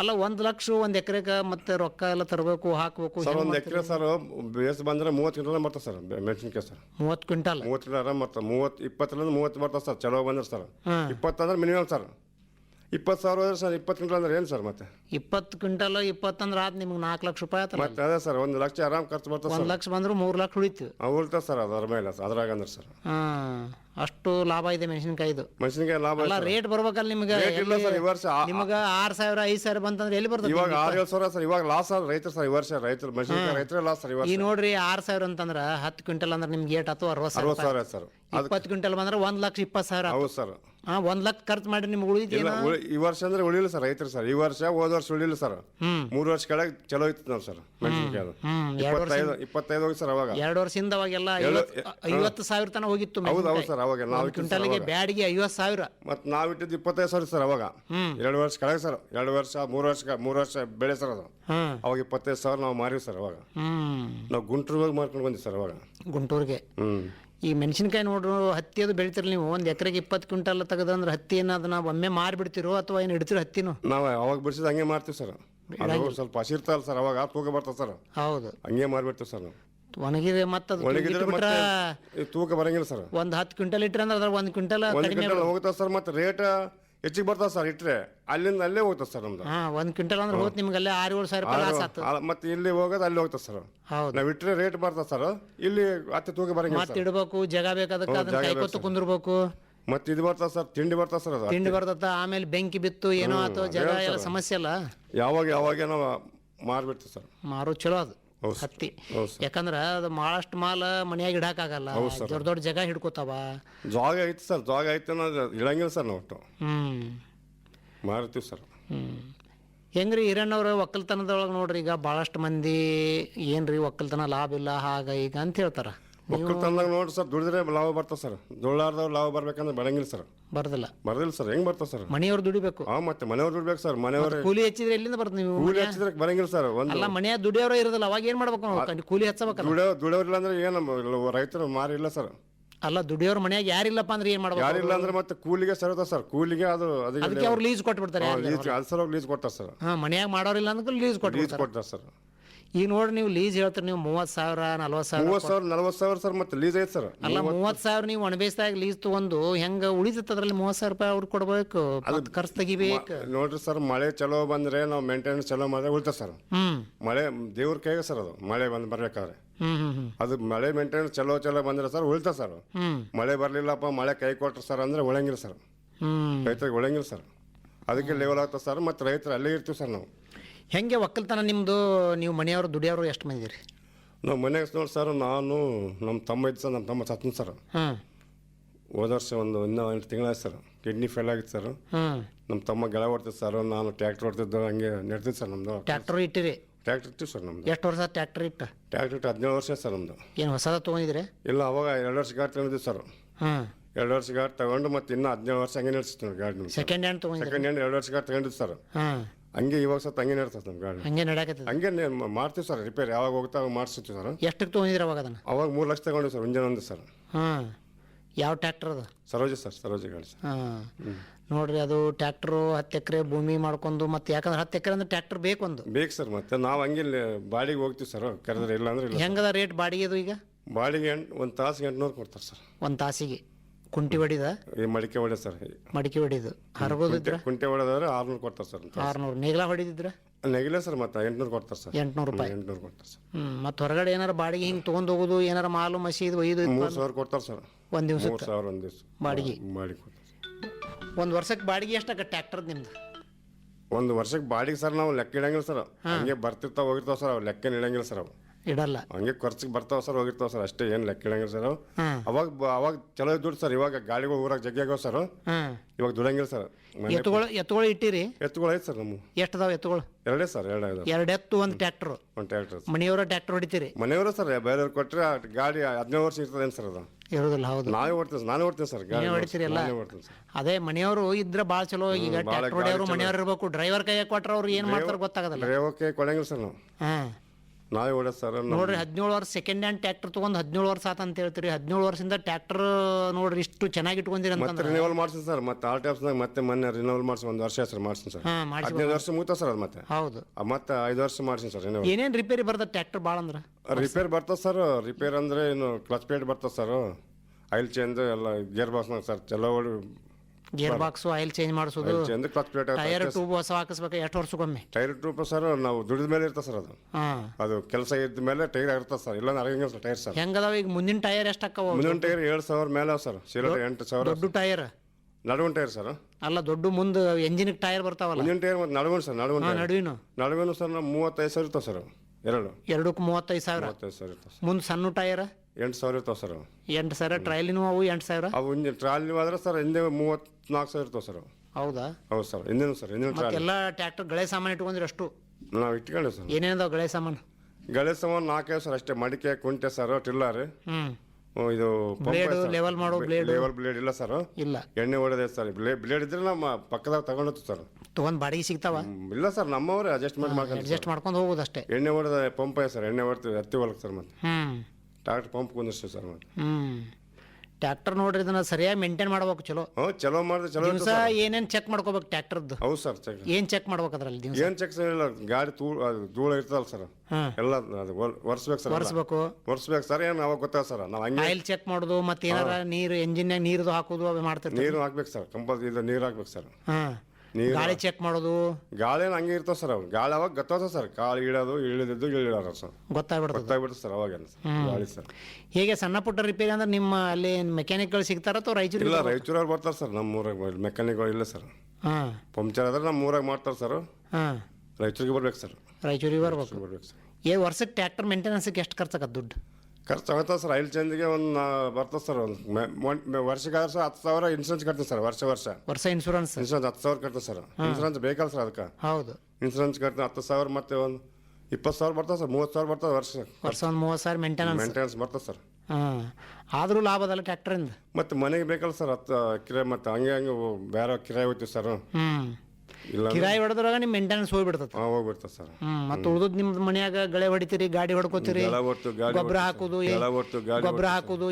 ಅಲ್ಲ ಒಂದು ಲಕ್ಷ ಒಂದು ಎಕರೆಗೆ ಮತ್ತೆ ರೊಕ್ಕ ಎಲ್ಲ ತರಬೇಕು ಹಾಕಬೇಕು ಸರ್ ಒಂದು ಎಕರೆ ಸರ್ ಬೇಸ್ ಬಂದ್ರೆ ಮೂವತ್ತು ಕ್ವಿಂಟಲ್ ಬರ್ತದೆ ಸರ್ ಮೆಣಸಿನ್ಕಾಯಿ ಸರ್. ಮೂವತ್ತು ಕ್ವಿಂಟಲ್? ಮೂವತ್ತು ಕ್ವಿಂಟಲ್ ಆರಾಮ್ ಬರ್ತದೆ ಮೂವತ್ತು ಇಪ್ಪತ್ತರಿಂದ ಮೂವತ್ತು ಬರ್ತದೆ ಸರ್ ಚಲೋ ಬಂದ್ರೆ ಸರ್. ಇಪ್ಪತ್ತು ಅಂದ್ರೆ ಮಿನಿಮಮ್ ಸರ್. ಇಪ್ಪತ್ತು ಸಾವಿರ ಹೋದ್ರೆ ಸರ್ ಇಪ್ಪತ್ತು ಕ್ವಿಂಟಲ್ ಅಂದ್ರೆ ಏನು ಸರ್ ಮತ್ತೆ? ಇಪ್ಪತ್ತು ಕ್ವಿಂಟಲ್ ಇಪ್ಪತ್ತಂದ್ರೆ ಆದ್ ನಿಮ್ಗೆ ನಾಲ್ಕು ಲಕ್ಷ ರೂಪಾಯಿ ಆತಲ್ಲ. ಮತ್ತೆ ಅದೇ ಸರ್ ಒಂದು ಲಕ್ಷ ಆರಾಮ್ ಖರ್ಚು ಬರ್ತದೆ ಒಂದು ಸರ್. ಲಕ್ಷ ಬಂದ್ರೆ ಮೂರು ಲಕ್ಷ ಉಳಿತು. ಉಳ್ತದೆ ಸರ್ ಅದರ ಅದ್ರ ಮೇಲೆ ಅದ್ರಾಗ ಅಂದ್ರೆ ಸರ್. ಹಾಂ. ಅಷ್ಟು ಲಾಭ ಇದೆ ಮೆಣಸಿನಕಾಯಿದು. ಮೆಣಸಿನಕಾಯಿ ಲಾಭ ಅಲ್ಲ ರೇಟ್ ಬರ್ಬೇಕಲ್ಲ ನಿಮ್ಗೆ Rate ಇಲ್ಲ ಸರ್ ಈ ವರ್ಷ ಆ- ನಿಮ್ಗೆ ಆರ್ ಸಾವಿರ ಐದ್ ಸಾವಿರ ಬಂತಂದ್ರೆ ಎಲ್ಲಿ ಬರ್ತದೆ ಇವಾಗ? ಆರು ಏಳು ಸಾವಿರ ಸರ್ ಇವಾಗ ಲಾಸ್ ಸರ್ ರೈತರು ಸರ್ ಈ ವರ್ಷ ರೈತರು ಮೆಣಸಿನಕಾಯಿ ರೈತರೇ ಲಾಸ್ ಸರ್ ಈ ವರ್ಷ. ನೋಡ್ರಿ ನೋಡಿ ಸಾವಿರ ಅಂತಂದ್ರೆ ಹತ್ತು ಕ್ವಿಂಟಲ್ ಅಂದ್ರೆ ನಿಮ್ಗೆ ಏಟ್ ಅಥವಾ ಅರವತ್ತು ಸಾವಿರ ಅರವತ್ತು ಸಾವಿರ ಸರ್. ಇಪ್ಪತ್ತು ಕ್ವಿಂಟಲ್ ಬಂದ್ರೆ ಒಂದ್ ಲಕ್ಷ ಇಪ್ಪತ್ತು ಸಾವಿರ ಆತು. ಹೌದು ಸರ್. ಹಾ ಒಂದ್ ಲಕ್ಷ ಖರ್ಚು ಮಾಡಿ ನಿಮ್ಗೆ ಇಲ್ಲ ಉಳಿ- ಈ ವರ್ಷ ಅಂದ್ರೆ ಉಳಿಲ್ಲ ಸರ್ ರೈತರು ಸರ್. ಈ ವರ್ಷ ಹೋದ ವರ್ಷ ಉಳಿಲ್ಲ ಸರ್. ಮೂರ್ ಮೂರು ವರ್ಷ ಕೆಳಗೆ ಚಲೋ ಇತ್ತು ನಾವು ಸರ್ ಮೆಣಸಿನ್ಕಾಯಿ ಅದು. ಹ್ಮ್ ಎರಡು ವರ್ಷ ಇಪ್ಪತ್ತೈದು ಇಪ್ಪತ್ತೈದು ಹೋಗಿ ಸರ್ ಅವಾಗ. ಎರಡು ವರ್ಷದಿಂದ ಅವಾಗೆಲ್ಲ ಐವತ್ತು ಐವತ್ತು ಸಾವಿರ ತನಕ ಹೋಗಿತ್ತು ಹೌದು ಹೌದು ಮೆಣಸಿನ್ಕಾಯಿ. ಸರ್ ಅವಾಗ ನಾವು ಇಟ್ಟಿದ್ದು ಸರ್ ಕ್ವಿಂಟಲ್ಗೆ ಅವಾಗ. ಬ್ಯಾಡಿಗೆ ಐವತ್ತು ಸಾವಿರ. ಮತ್ತು ನಾವು ಇಟ್ಟಿದ್ದು ಇಪ್ಪತ್ತೈದು ಸಾವಿರ ಸರ್ ಅವಾಗ. ಎರಡು ವರ್ಷ ಕಳೆದ ಸರ್ ಎರಡು ವರ್ಷ ಮೂರು ವರ್ಷ ಮೂರು ವರ್ಷ ಬೆಳೆ ಸರ್ ಅದು. ಅವಾಗ ಇಪ್ಪತ್ತೈದು ಸಾವಿರ ನಾವು ಮಾರಿವಿ ಸರ್ ಅವಾಗ. ನಾವು ಗುಂಟೂರ್ಗೆ ಮಾರ್ಕೊಂಡು ಬಂದ್ವಿ ಸರ್ ಅವಾಗ. ಗುಂಟೂರ್ಗೆ ಈ ಮೆಣಸಿನ್ಕಾಯಿ ನೋಡ್ರು ಹತ್ತಿ ಅದು ಬೆಳಿತೀರಿ ನೀವು ಒಂದು ಎಕರೆಗೆ ಇಪ್ಪತ್ತು ಕ್ವಿಂಟಲ್ ತೆಗೆದಂದ್ರೆ ಹತ್ತಿ ಏನಾದ್ರು ನಾವು ಒಮ್ಮೆ ಮಾರಿಬಿಡ್ತಿರೋ ಅಥವಾ ಏನು ಇಡ್ತಿರೋ ಹತ್ತಿನೂ? ನಾವು ಅವಾಗ ಬಿಡಿಸಿದ ಹಂಗೆ ಮಾಡ್ತೀವಿ ಸರ್. ಅದು ಸ್ವಲ್ಪ ಹಸಿರ್ತಾರಲ್ಲ ಸರ್ ಅವಾಗ ತೂಕ ಬರ್ತದೆ ಸರ್. ಹೌದು. ಹಂಗೆ ಮಾರ್ಬಿಡ್ತೀವಿ ಸರ್ ನಾವು. ಒಣಗಿದ್ರೆ ಮತ್ತೆ ಅದು ಒಣಗಿದ್ರೆ ಬಿಟ್ರೆ ಮತ್ತೆ ತೂಕ ಬರಂಗಿಲ್ಲ ಸರ್. ಒಂದು ಹತ್ತು ಕ್ವಿಂಟಲ್ ಇಟ್ರೆ ಅಂದ್ರೆ ಅದ್ರ ಒಂದು ಕ್ವಿಂಟಲ್ ಒಂದು ಕಡಿಮೆ ಕ್ವಿಂಟಲ್ ಹೋಗ್ತದೆ ಸರ್ ಮತ್ತೆ ರೇಟ್ ಹೆಚ್ಚಿಗೆ ಬರ್ತದೆ ಸರ್ ಇಟ್ಟರೆ ಅಲ್ಲಿಂದ ಅಲ್ಲೇ ಹೋಗ್ತದೆ ಸರ್ ನಮ್ದು. ಹಾ ಒಂದು ಕ್ವಿಂಟಲ್ ಅಂದ್ರೆ ಹೋತ್ ನಿಮ್ಗೆ ಅಲ್ಲೇ ಆರು ಏಳು ಸಾವಿರ ರೂಪಾಯಿ ಲಾಸ್ ಆತು ಆ- ಮತ್ತೆ ಇಲ್ಲಿ ಹೋಗೋದು ಅಲ್ಲಿ ಹೋಗ್ತದೆ ಸರ್. ಹೌದು. ನಾವು ಇಟ್ಟರೆ ರೇಟ್ ಬರ್ತದೆ ಸರ್. ಇಲ್ಲಿ ಅತ್ತೆ ತೂಕ ಬರಂಗಿಲ್ಲ ಮತ್ತೆ ಸರ್. ಇಡ್ಬೇಕು ಜಾಗ ಬೇಕಾದಕ್ಕೆ ಹೌದು, ಅದನ್ನ ಜಾಗ ಬೇಕು ಕೈಕೊತ್ತು ಸರ್. ಕುಂದಿರ್ಬೇಕು. ಮತ್ತೆ ಇದು ಬರ್ತದೆ ಸರ್ ತಿಂಡಿ ಬರ್ತದೆ ಸರ್ ಅದು ತಿಂಡಿ ಬರ್ತದ ಆಮೇಲೆ ಬೆಂಕಿ ಬಿತ್ತು ಏನೋ ಆತು ಜಾಗ ಎಲ್ಲ ಸಮಸ್ಯೆ ಅಲ್ಲ. ಯಾವಾಗ ಯಾವಾಗ ನಾವು ಮಾರ್ಬಿಡ್ತೀವಿ ಸರ್. ಮಾರು ಚಲೋ ಅದು. ಹತ್ತಿ. ಯಾಕಂದ್ರ ಅದು ಭಾಳಷ್ಟು ಮಾಲ ಮನ್ಯಾಗ ಸರ್. ದೊಡ್ಡ ದೊಡ್ಡ ಜಾಗ ಹಿಡ್ಕೋತಾವ. ಜಾಗ ಐತಿ ಸರ್ ಜಾಗ ಐತೆ ಇಡಂಗಿಲ್ಲ ಸರ್ ನಾವು ಹ್ಮ್. ಮಾರ್ತೀವಿ ಸರ್. ಹ್ಮ್. ಹೆಂಗ್ರಿ ಹಿರಣ್ಣವ್ರ ಒಕ್ಕಲ್ತನದೊಳಗೆ ನೋಡ್ರಿ ಈಗ ಭಾಳಷ್ಟು ಮಂದಿ ಏನ್ರಿ ಒಕ್ಕಲ್ತನ ಲಾಭ ಇಲ್ಲ ಹಾಗ ಈಗ ಅಂತ ಹೇಳ್ತಾರ. ಒಕ್ಕಲ್ತನದಾಗ ನೋಡ್ರಿ ಸರ್ ದುಡಿದ್ರೆ ಲಾಭ ಬರ್ತದೆ ಸರ್. ದುಳ್ಳಾರ್ದವ್ರು ಲಾಭ ಬರ್ಬೇಕಂದ್ರೆ ಬರಂಗಿಲ್ಲ ಸರ್. ಬರ್ದಿಲ್ಲ. ಬರ್ದಿಲ್ಲ ಸರ್ ಹೆಂಗ್ ಬರ್ತದೆ ಸರ್? ಮನೆಯವ್ರು ದುಡಿಬೇಕು. ಹಾ ಮತ್ತೆ ಮನೆಯವ್ರು ದುಡಿಬೇಕು ಸರ್ ಮನೆಯವ್ರು ಕೂಲಿ ಹೆಚ್ಚಿದ್ರೆ ಎಲ್ಲಿಂದ ಬರ್ತೀವಿ ನೀವು ಕೂಲಿ ಹಚ್ಚಿದ್ರೆ ಬರಂಗಿಲ್ಲ ಸರ್ ಒಂದು ಅಲ್ಲ ಮನೆಯ ದುಡಿಯವ್ರ ಇರೋದಿಲ್ಲ ಅವಾಗ ಏನ್ ಮಾಡ್ಬೇಕು ನಾವು? ಕೂಲಿ ಹಚ್ಚಬೇಕಲ್ಲ. ದುಡಿಯೋ ದುಡಿಯೋರಿಲ್ಲ ಅಂದ್ರೆ ಏನು ರೈತರು ಮಾರಿ ಇಲ್ಲ ಸರ್. ಅಲ್ಲ ದುಡಿಯೋರ್ ಮನ್ಯಾಗ ಯಾರಿಲ್ಲಪ್ಪ ಅಂದ್ರೆ ಏನ್ ಮಾಡ್ಬೇಕು? ಯಾರಿಲ್ಲ ಅಂದ್ರೆ ಮತ್ತೆ ಕೂಲಿಗೆ ಸರಿದ ಸರ್ ಕೂಲಿಗೆ ಅದು ಅದಕ್ಕೆ ಅವ್ರು ಲೀಸ್ ಕೊಟ್ಬಿಡ್ತಾರೆ. ಲೀಸ್ ಅದು ಸಲ ಲೀಸ್ ಕೊಡ್ತಾರೆ ಸರ್. ಹಾ ಮನ್ಯಾಗ ಮಾಡೋರಿಲ್ಲ ಅಂದ್ರೆ ಲೀಸ್ ಲೀಸ್ ಕೊಟ್ಬಿಡ್ತಾರೆ ಕೊಡ್ತಾರೆ ಸರ್. ಈಗ ನೋಡಿ ನೀವು ಲೀಸ್ ಹೇಳ್ತೀರಿ ನೀವು ಮೂವತ್ತು ಸಾವಿರ ನಲ್ವತ್ತು ಸಾವಿರ ಮೂವತ್ತು ಸಾವಿರ ನಲ್ವತ್ತು ಸಾವಿರ ಸರ್ ಮತ್ತೆ ಲೀಸ್ ಐತೆ ಸರ್. ಅಲ್ಲ ಮೂವತ್ತು ಸಾವಿರ ನೀವು ಒಣಬೇಸ್ದಾಗ ಲೀಸ್ ತಗೊಂಡು ಹೆಂಗ ಉಳಿತೈತೆ ಅದ್ರಲ್ಲಿ ಮೂವತ್ತು ಸಾವಿರ ರೂಪಾಯಿ ಅವ್ರಿಗೆ ಕೊಡ್ಬೇಕು? ಅದು ಖರ್ಚು ತೆಗಿಬೇಕು? ನೋಡ್ರಿ ಸರ್ ಮಳೆ ಚಲೋ ಬಂದ್ರೆ ನಾವು ಮೇಂಟೆನೆನ್ಸ್ ಚಲೋ ಮಾಡಿದ್ರೆ ಉಳಿತ ಸರ್. ಮಳೆ ದೇವ್ರ ಕೈಗೆ ಸರ್ ಅದು ಮಳೆ ಬಂದು ಬರ್ಬೇಕಾದ್ರೆ. ಅದು ಮಳೆ ಮೇಂಟೆನೆನ್ಸ್ ಚಲೋ ಚಲೋ ಬಂದ್ರೆ ಸರ್ ಉಳಿತ ಸರ್. ಮಳೆ ಬರಲಿಲ್ಲಪ್ಪ ಮಳೆ ಕೈ ಕೊಟ್ರು ಸರ್ ಅಂದ್ರೆ ಉಳಂಗಿಲ್ಲ ಸರ್. ರೈತರಿಗೆ ಉಳಂಗಿಲ್ಲ ಸರ್. ಅದಕ್ಕೆ ಲೆವೆಲ್ ಆಗ್ತದೆ ಸರ್ ಮತ್ತೆ ರೈತರು ಅಲ್ಲೇ ಇರ್ತೀವಿ ಸರ್ ನಾವು. ಹೆಂಗೆ ಒಕ್ಕಲ್ತನ ನಿಮ್ಮದು ನೀವು ಮನೆಯವರು ದುಡಿಯೋರು ಎಷ್ಟು ಮಂದಿ ರೀ ನಾವು ಮನೆಗೆ ನೋಡಿ ಸರ್ ನಾನು ನಮ್ಮ ತಮ್ಮ ಇದ್ದು ಸರ್ ನಮ್ಮ ತಮ್ಮ ಸತ್ನ ಸರ್. ಹಾಂ ಹೋದ ವರ್ಷ ಒಂದು ಇನ್ನೂ ಎಂಟು ತಿಂಗಳ ಸರ್. ಕಿಡ್ನಿ ಫೇಲ್ ಆಗಿತ್ತು ಸರ್. ನಮ್ಮ ತಮ್ಮ ಗೆಳ ಹೊಡ್ತಿದ್ದು ಸರ್ ನಾನು ಟ್ಯಾಕ್ಟ್ರ್ ಹೊಡ್ತಿದ್ದು ಹಂಗೆ ನಡ್ತಿದ್ದು ಸರ್ ನಮ್ಮದು ಟ್ಯಾಕ್ಟರ್ ಇಟ್ಟಿರಿ? ಟ್ಯಾಕ್ಟ್ರ್ ಇರ್ತೀವಿ ಸರ್ ನಮ್ಮದು ಎಷ್ಟು ವರ್ಷ ಟ್ಯಾಕ್ಟರ್ ಇಟ್ಟು? ಟ್ಯಾಕ್ಟ್ರ್ ಇಟ್ಟು ಹದಿನೇಳು ವರ್ಷ ಸರ್ ನಮ್ಮದು ಏನು ಹೊಸದ ತೊಗೊಂಡಿದ್ರಿ ಇಲ್ಲ ಅವಾಗ ಎರಡು ವರ್ಷ ಗಾಡಿ ತಗೊಂಡಿದ್ವಿ ಸರ್. ಹಾಂ ಎರಡು ವರ್ಷ ಗಾಡಿ ತಗೊಂಡು ಮತ್ತೆ ಇನ್ನೂ ಹದಿನೇಳು ವರ್ಷ ಹಂಗೆ ನಡೆಸ್ತೀನಿ ಗಾಡಿ ಸೆಕೆಂಡ್ ಹ್ಯಾಂಡ್ ತೊಗೊಂಡು ಸೆಕೆಂಡ್ ಹ್ಯಾಂಡ್ ಎರಡು ವರ್ಷ ಗಾಡಿ ತಗೊಂಡಿದ್ದು ಸರ್. ಹ್ಮ್ ಹಂಗೆ ಇವಾಗ ಸತ್ ಹಂಗೆ ನಡ್ತದೆ ನಮ್ಮ ಗಾಡಿ? ಹಂಗೆ ನಡ್ಯಾಕತ್ತದ. ಹಂಗೆ ನೇ- ಮಾಡ್ತೀವಿ ಸರ್ ರಿಪೇರ್ ಯಾವಾಗ ಹೋಗ್ತಾ ಅವಾಗ ಮಾಡಿಸ್ತೀವಿ ಸರ್. ಎಷ್ಟಕ್ಕೆ ತೊಗೊಂಡಿದ್ರಿ ಅವಾಗ ಅದನ್ನ? ಅವಾಗ ಮೂರು ಲಕ್ಷ ತಗೊಂಡು ಸರ್ ಮುಂಜಾನೆ ಒಂದು ಸರ್. ಹಾಂ. ಯಾವ ಟ್ರ್ಯಾಕ್ಟರ್ ಅದು? ಸರೋಜ ಸರ್ ಸರೋಜ ಗಾಡಿ ಸರ್. ಹಾಂ. ನೋಡ್ರಿ ಅದು ಟ್ರ್ಯಾಕ್ಟ್ರು ಹತ್ತು ಎಕರೆ ಭೂಮಿ ಮಾಡ್ಕೊಂಡು ಮತ್ತೆ ಯಾಕಂದ್ರೆ ಹತ್ತು ಎಕರೆ ಅಂದ್ರೆ ಟ್ರ್ಯಾಕ್ಟರ್ ಬೇಕು ಒಂದು. ಬೇಕು ಸರ್ ಮತ್ತೆ ನಾವು ಹಂಗೆ ಇಲ್ಲಿ ಬಾಡಿಗೆ ಹೋಗ್ತೀವಿ ಸರ್ ಕರೆದ್ರೆ ಇಲ್ಲ ಅಂದ್ರೆ ಇಲ್ಲ ಹೆಂಗದ ರೇಟ್ ಬಾಡಿಗೆ ಅದು ಈಗ? ಬಾಡಿಗೆ ಎಂಟು ಒಂದು ತಾಸಿಗೆ ಎಂಟುನೂರು ಕೊಡ್ತಾರೆ ಸರ್. ಒಂದು ತಾಸಿಗೆ. ಕುಂಟಿ ಹೊಡಿದ ಈ ಮಡಿಕೆ ಹೊಡೆ ಸರ್. ಮಡಿಕೆ ಹೊಡಿದು ಹರಗೋದಿದ್ರ ಕುಂಟೆ ಹೊಡೆದ್ರೆ ಆರ್ನೂರು ಕೊಡ್ತಾರೆ ಸರ್ ಅಂತ. ಆರ್ನೂರು. ನೇಗ್ಲ ಹೊಡಿದಿದ್ರ? ನೆಗಿಲೇ ಸರ್ ಮತ್ತೆ ಎಂಟ್ನೂರು ಕೊಡ್ತಾರೆ ಸರ್. ಎಂಟ್ನೂರು ರೂಪಾಯಿ. ಎಂಟುನೂರು ಕೊಡ್ತಾರೆ ಸರ್. ಹ್ಮ್ ಮತ್ತೆ ಹೊರಗಡೆ ಏನಾರ ಬಾಡಿಗೆ ಹಿಂಗೆ ತೊಗೊಂಡು ಹೋಗೋದು ಏನಾರ ಮಾಲು ಮಸೀದ್ ಒಯ್ದು ಮೂರು ಸಾವಿರ ಕೊಡ್ತಾರೆ ಸರ್. ಒಂದು ಮೂರು ದಿವ್ಸಕ್ಕೆ ಸಾವಿರ ಒಂದು ದಿವಸ. ಬಾಡಿಗೆ? ಮಾಡಿ ಕೊಡ್ತಾರೆ ಒಂದು ವರ್ಷಕ್ಕೆ ಬಾಡಿಗೆ ಎಷ್ಟಾಗ ಟ್ರ್ಯಾಕ್ಟರ್ ನಿಮ್ದು? ಒಂದು ವರ್ಷಕ್ಕೆ ಬಾಡಿಗೆ ಸರ್ ನಾವು ಲೆಕ್ಕ ಇಡಂಗಿಲ್ಲ ಸರ್. ಹಂಗೆ ಬರ್ತಿರ್ತಾವ ಹೋಗಿರ್ತಾವ ಸರ್ ಅವು ಲೆಕ್ಕ ಇಡಂಗಿಲ್ಲ ಸರ್ ಅವು. ಇಡಲ್ಲ. ಹಂಗೆ ಖರ್ಚಿಗೆ ಬರ್ತಾವ ಸರ್ ಹೋಗಿರ್ತಾವ ಸರ್ ಅಷ್ಟೇ ಏನು ಲೆಕ್ಕ ಇಡಂಗಿಲ್ಲ ಸರ್. ಅವಾಗ ಬ- ಅವಾಗ ಚಲೋ ದುಡ್ಡು ಸರ್ ಇವಾಗ ಗಾಡಿಗಳು ಊರಾಗ ಜಗ್ಗಿ ಆಗ್ಯಾವ ಸರ್. ಹಾಂ. ಇವಾಗ ದುಡಂಗಿಲ್ಲ ಸರ್. ಎತ್ತುಗಳು ಎತ್ತುಗಳು ಇಟ್ಟಿರಿ? ಎತ್ತುಗಳು ಐತೆ ಸರ್ ನಮ್ಮ ಎಷ್ಟು ಅದಾವ ಎತ್ತುಗಳು? ಎರಡೇ ಸರ್ ಎರಡು ಐದು ಎರಡು ಎತ್ತು ಒಂದು ಟ್ರಾಕ್ಟರ್ ಒಂದು ಟ್ರ್ಯಾಕ್ಟರ್ ಮನೆಯವರ ಟ್ರ್ಯಾಕ್ಟರ್ ಹೊಡಿತೀರಿ? ಮನೆಯವರು ಸರ್ ಬೇರೆಯವ್ರು ಕೊಟ್ಟರೆ ಗಾಡಿ ಹದಿನೈದು ವರ್ಷ ಇರ್ತದೇನು ಸರ್ ಅದು? ಇರೋದಿಲ್ಲ ಹೌದು. ನಾವೇ ಓಡ್ತೀನಿ ನಾನೇ ಓಡ್ತೀನಿ ಸರ್ ಗಾಡಿ ನೀವೇ ಹೊಡಿತೀರಿ ಎಲ್ಲ? ನಾನೇ ಓಡ್ತೀನಿ ಸರ್. ಅದೇ ಮನೆಯವರು ಇದ್ರೆ ಭಾಳ ಚಲೋ ಈಗ ಭಾಳ ಗಾಡಿ ಚಲೋ. ಮನೆಯವ್ರು ಇರಬೇಕು ಡ್ರೈವರ್ ಕೈಯಾಗ ಕೊಟ್ರೆ ಅವ್ರು ಏನು ಮಾಡ್ತಾರೆ ಗೊತ್ತಾಗೋದಿಲ್ಲ ಓಕೆ ಕೊಡಂಗಿಲ್ಲ ಸರ್ ನಾವು. ಹಾಂ. ನಾವೇ ಓಡೋದು ಸರ್ ನೋಡ್ರಿ ಹದಿನೇಳು ವರ್ಷ ಸೆಕೆಂಡ್ ಹ್ಯಾಂಡ್ ಟ್ರ್ಯಾಕ್ಟರ್ ತೊಗೊಂಡು ಹದಿನೇಳು ವರ್ಷ ಆತ ಅಂತ ಹೇಳ್ತೀರಿ. ಹದಿನೇಳು ವರ್ಷದಿಂದ ಟ್ರ್ಯಾಕ್ಟರ್ ನೋಡ್ರಿ ಇಷ್ಟು ಚೆನ್ನಾಗಿ ಇಟ್ಕೊಂಡಿರಿ ಮತ್ತೆ ಅಂತಂದ್ರೆ. ರಿನೋವಲ್ ಮಾಡ್ತೀನಿ ಸರ್ ಮತ್ತೆ ಆರ್ ಟೈಪ್ಸ್ನಾಗ ಮತ್ತೆ ಮೊನ್ನೆ ರಿನೋವಲ್ ಮಾಡಿಸಿ ಒಂದು ವರ್ಷ ಸರ್ ಮಾಡ್ತೀನಿ ಸರ್ ಹಾಂ ಮಾಡಿಸಿ ಹದಿನೈದು ವರ್ಷ ಮುಗಿತ ಸರ್ ಅದು ಮತ್ತೆ. ಹೌದು. ಆ, ಮತ್ತೆ ಐದು ವರ್ಷ ಮಾಡ್ಸಿ ಸರ್ ರಿನವಲ್ ಏನೇನು ರಿಪೇರಿ ಬರ್ತದೆ ಟ್ರ್ಯಾಕ್ಟರ್ ಭಾಳ ಅಂದ್ರೆ? ರಿಪೇರ್ ಬರ್ತದೆ ಸರ್ ರಿಪೇರ್ ಅಂದ್ರೆ ಏನು ಕ್ಲಚ್ ಪ್ಲೇಟ್ ಬರ್ತದೆ ಸರ್ ಆಯಿಲ್ ಚೇಂಜ್ ಎಲ್ಲ ಗೇರ್ ಬಾಕ್ಸ್ನಾಗ ಸರ್ ಚಲೋ ಗೇರ್ ಬಾಕ್ಸ್ ಆಯಿಲ್ ಚೇಂಜ್ ಮಾಡಿಸೋದು. ಪ್ಲೇಟ್ ಟೈರ್ ಟ್ಯೂಬ್ ಹೊಸ ಹಾಕಿಸ್ಬೇಕು ಎಷ್ಟು ವರ್ಷಕ್ಕೊಮ್ಮೆ? ಟೈರ್ ಟ್ಯೂಬ್ ಸರ್ ನಾವು ದುಡಿದ ಮೇಲೆ ಇರ್ತದೆ ಸರ್ ಅದು. ಹಾಂ. ಅದು ಕೆಲಸ ಇದ್ದ ಮೇಲೆ ಟೈರ್ ಇರ್ತದೆ ಸರ್ ಇಲ್ಲ ನಾನು ಸರ್ ಟೈರ್ ಸರ್? ಹೆಂಗದಾವ ಈಗ ಮುಂದಿನ ಟೈರ್ ಎಷ್ಟು ಹಾಕವ ಮುಂದಿನ ಟೈರ್ ಏಳು ಸಾವಿರ ಮೇಲೆ ಸರ್ ಸಿಲೋ ಎಂಟು ಸಾವಿರ. ದೊಡ್ಡ ಟೈರ್ ನಡುವಿನ ಟೈರ್ ಸರ್. ಅಲ್ಲ ದೊಡ್ಡ ಮುಂದೆ ಎಂಜಿನ್ ಟೈರ್ ಬರ್ತಾವಲ್ಲ? ಮುಂದಿನ ಟೈರ್ ಮತ್ತು ನಡುವಿನ ಸರ್ ನಡುವಿನ ನಡುವಿನ. ನಡುವಿನ ಸರ್ ನಾವು ಮೂವತ್ತೈದು ಸಾವಿರ ಇರ್ತಾವೆ ಸರ್ ಎರಡು. ಎರಡಕ್ಕೆ ಮೂವತ್ತೈದು ಸಾವಿರ. ಮೂವತ್ತೈದು ಸಾವಿರ ಇರ್ತಾವೆ ಸರ್. ಮುಂದೆ ಸಣ್ಣ ಟೈರ್ ಎಂಟು ಸಾವಿರ ಇರ್ತಾವೆ ಸರ್ ಅವು. ಎಂಟು ಸಾವಿರ ಟ್ರಯಲಿನೂ ಅವು ಎಂಟು ಸಾವಿರ? ಅವು ಹಿಂದೆ ಟ್ರಾಲಿ ಆದ್ರೆ ಸರ್ ಹಿಂದೆ ಮೂವತ್ತ್ನಾಲ್ಕು ಸಾವಿರ ಇರ್ತಾವೆ ಸರ್ ಅವು. ಹೌದಾ? ಹೌದು ಸರ್ ಹಿಂದಿನ ಸರ್ ಹಿಂದಿನ ಟ್ರಾಲಿ. ಎಲ್ಲ ಟ್ಯಾಕ್ಟರ್ ಗಳೆ ಸಾಮಾನು ಇಟ್ಕೊಂಡ್ರೆ ಅಷ್ಟು? ನಾವು ಇಟ್ಕೊಂಡೆ ಸರ್. ಏನೇನದಾವ ಗಳೆ ಸಾಮಾನು? ಗಳೆ ಸಾಮಾನು ನಾಲ್ಕೈದು ಸರ್ ಅಷ್ಟೇ ಮಡಿಕೆ ಕುಂಟೆ ಸರ್ ಟಿಲ್ಲರ್. ಹ್ಮ್. ಇದು ಬ್ಲೇಡ್ level ಮಾಡೋ blade. ಲೆವೆಲ್ ಬ್ಲೇಡ್ ಇಲ್ಲ ಸರ್. ಇಲ್ಲ. ಎಣ್ಣೆ ಹೊಡೆದೆ ಸರ್. ಬ್ಲೇಡ್ ಇದ್ರೆ ನಮ್ಮ ಪಕ್ಕದಾಗ ತಗೊಂಡು ಸರ್. ತಗೊಂಡ್ ಬಾಡಿಗೆ ಸಿಗ್ತಾವ? ಹ್ಮ್, ಇಲ್ಲ ಸರ್ ನಮ್ಮವ್ರೆ ಅಡ್ಜಸ್ಟ್ಮೆಂಟ್ ಮಾಡ್ಕೊಂಡು ಅಡ್ಜಸ್ಟ್ ಮಾಡ್ಕೊಂಡು ಹೋಗೋದು ಅಷ್ಟೇ ಎಣ್ಣೆ ಹೊಡೆದ ಪಂಪ್ ಸರ್ ಎಣ್ಣೆ ಹೊಡ್ತೀವಿ ಹತ್ತಿ ಹೊಲಕ್ಕೆ ಸರ್ ಮತ್ತೆ. ಹ್ಮ್. ಟ್ರಾಕ್ಟರ್ ಪಂಪ್ ಕುಂದಿರ್ತೀವಿ ಸರ್ ಮತ್ತೆ ಹ್ಮ್. ಟ್ರ್ಯಾಕ್ಟರ್ ನೋಡ್ರಿ ಇದನ್ನ ಸರಿಯಾಗಿ ಮೇಂಟೈನ್ ಮಾಡ್ಬೇಕು ಚಲೋ. ಹ್ಞೂ ಚಲೋ ಮಾಡಿದ್ರೆ ಚಲೋ ದಿವಸ. ಏನೇನ್ ಚೆಕ್ ಮಾಡ್ಕೋಬೇಕು ಟ್ರ್ಯಾಕ್ಟರ್ದು ಹೌದು ಸರ್ ಚೆಕ್ ಏನ್ ಚೆಕ್ ಮಾಡ್ಬೇಕು ಅದ್ರಲ್ಲಿ ದಿವಸ? ಏನ್ ಚೆಕ್ ಸರ್ ಇಲ್ಲ ಗಾಡಿ ತೂ ಅದು ಧೂಳ ಇರ್ತದಲ್ಲ ಸರ್. ಹಾ. ಎಲ್ಲ ಅದು ಒರ್ಸ್ಬೇಕು ಸರ್. ಒರೆಸ್ಬೇಕು. ಒರ್ಸ್ಬೇಕು ಸರ್ ಏನು ಅವಾಗ ಗೊತ್ತಾಗ ಸರ್. ನಾವು ಹಂಗೆ ಆಯಿಲ್ ಚೆಕ್ ಮಾಡೋದು ಮತ್ತೆ ಏನಾರ ನೀರು ಎಂಜಿನ್ಯಾಗ ನೀರ್ದು ಹಾಕೋದು ಅವು ಮಾಡ್ತಿರ್ತೀವಿ. ನೀರು ಹಾಕ್ಬೇಕು ಸರ್ ಕಂಪಲ್ಸರಿ ಇದು ನೀರು ಹಾಕ್ಬೇಕು ಸರ್. ಹಾ. ನೀರು ಗಾಳಿ ಚೆಕ್ ಮಾಡೋದು? ಗಾಳಿ ಹಂಗೆ ಇರ್ತಾವ ಸರ್ ಅವ್ ಗಾಳಿ ಅವಾಗ ಗೊತ್ತಾಗ ಸರ್. ಕಾಲು ಇಳೋದು ಇಳಿದಿದ್ದು ಇಳಿದಾರ ಸರ್. ಗೊತ್ತಾಗ್ಬಿಡ್ತದೆ. ಗೊತ್ತಾಗ್ಬಿಡುತ್ತೆ ಸರ್ ಅವಾಗ ಗಾಳಿ ಸರ್. ಹೇಗೆ ಸಣ್ಣ ಪುಟ್ಟ ರಿಪೇರಿ ಅಂದ್ರೆ ನಿಮ್ಮ ಅಲ್ಲಿ ಮೆಕ್ಯಾನಿಕ್ಗಳು ಸಿಗ್ತಾರ ಅಥವಾ ರಾಯಚೂರು ಇಲ್ಲ ರಾಯಚೂರವ್ರು ಬರ್ತಾರೆ ಸರ್. ನಮ್ಮ ಊರಾಗ ಮೆಕ್ಯಾನಿಕ್ಗಳು ಇಲ್ಲ ಸರ್. ಹಾ. ಪಂಕ್ಚರ್ ಆದ್ರೆ ನಮ್ಮ ಊರಾಗ ಮಾಡ್ತಾರೆ ಸರ್. ಹಾ. ರಾಯಚೂರಿಗೆ ಬರ್ಬೇಕು ಸರ್. ರಾಯಚೂರಿಗೆ ಬರ್ಬೇಕು. ಬರ್ಬೇಕು ಸರ್. ಏ ವರ್ಷಕ್ಕೆ ಟ್ರ್ಯಾಕ್ಟರ್ ಮೇಂಟೆನೆನ್ಸ್ಗೆ ಎಷ್ಟು ಖರ್ಚಾಗತ್ತೆ ದುಡ್ಡು? ಖರ್ಚು ಆಗತ್ತೆ ಸರ್ ಆಯಿಲ್ ಚೇಂಜ್ಗೆ ಒಂದು ಬರ್ತದೆ ಸರ್ ಒಂದು ವರ್ಷಕ್ಕಾದ್ರೆ ಸರ್ ಹತ್ತು ಸಾವಿರ ಇನ್ಸೂರೆನ್ಸ್ ಕಟ್ತೀನಿ ಸರ್ ವರ್ಷ ವರ್ಷ. ವರ್ಷ ಇನ್ಶೂರೆನ್ಸ್ ಇನ್ಸೂರೆನ್ಸ್ ಹತ್ತು ಸಾವಿರ ಕಟ್ತೀನಿ ಸರ್. ಇನ್ಸೂರೆನ್ಸ್ ಬೇಕಲ್ಲ ಸರ್ ಅದಕ್ಕೆ. ಹೌದು. ಇನ್ಸೂರೆನ್ಸ್ ಕಟ್ತೀನಿ ಹತ್ತು ಸಾವಿರ ಮತ್ತೆ ಒಂದು ಇಪ್ಪತ್ತು ಸಾವಿರ ಬರ್ತದೆ ಸರ್ ಮೂವತ್ತು ಸಾವಿರ ಬರ್ತದೆ ವರ್ಷ. ವರ್ಷ ಒಂದು ಮೂವತ್ತು ಸಾವಿರ ಮೇಂಟೆನೆನ್ಸ್ ಮೇಂಟೆನೆನ್ಸ್ ಬರ್ತದೆ ಸರ್. ಹಾಂ. ಆದರೂ ಲಾಭ ಅದಲ್ಲ ಟ್ಯಾಕ್ಟ್ರಿಂದ ಮತ್ತು ಮನೆಗೆ ಬೇಕಲ್ಲ ಸರ್ ಹತ್ತು ಕಿರಾಯಿ ಮತ್ತು ಹಂಗೆ ಹಂಗೆ ಬೇರೆ ಕಿರಾಯಿ ಹೋಗ್ತೀವಿ ಸರ್. ಹ್ಞೂ ಇಲ್ಲ ಕಿರಾಯಿ ಹೊಡೆದ್ರಾಗ ನಿಮ್ಮ ಮೇಂಟೆನೆನ್ಸ್ ಹೋಗ್ಬಿಡ್ತದೆ ಹೋಗ್ಬಿಡ್ತದೆ ಸರ್. ಮತ್ತೆ ಮತ್ತು ಉಳ್ದದ್ ನಿಮ್ದು ಮನ್ಯಾಗ ಗಳೆ ಹೊಡಿತೀರಿ ಗಾಡಿ ಹೊಡ್ಕೋತೀರಿ ಗಾಡಿ ಗೊಬ್ಬರ ಹಾಕುದು ಗಾಡಿ ಗೊಬ್ಬರ ಹಾಕುದು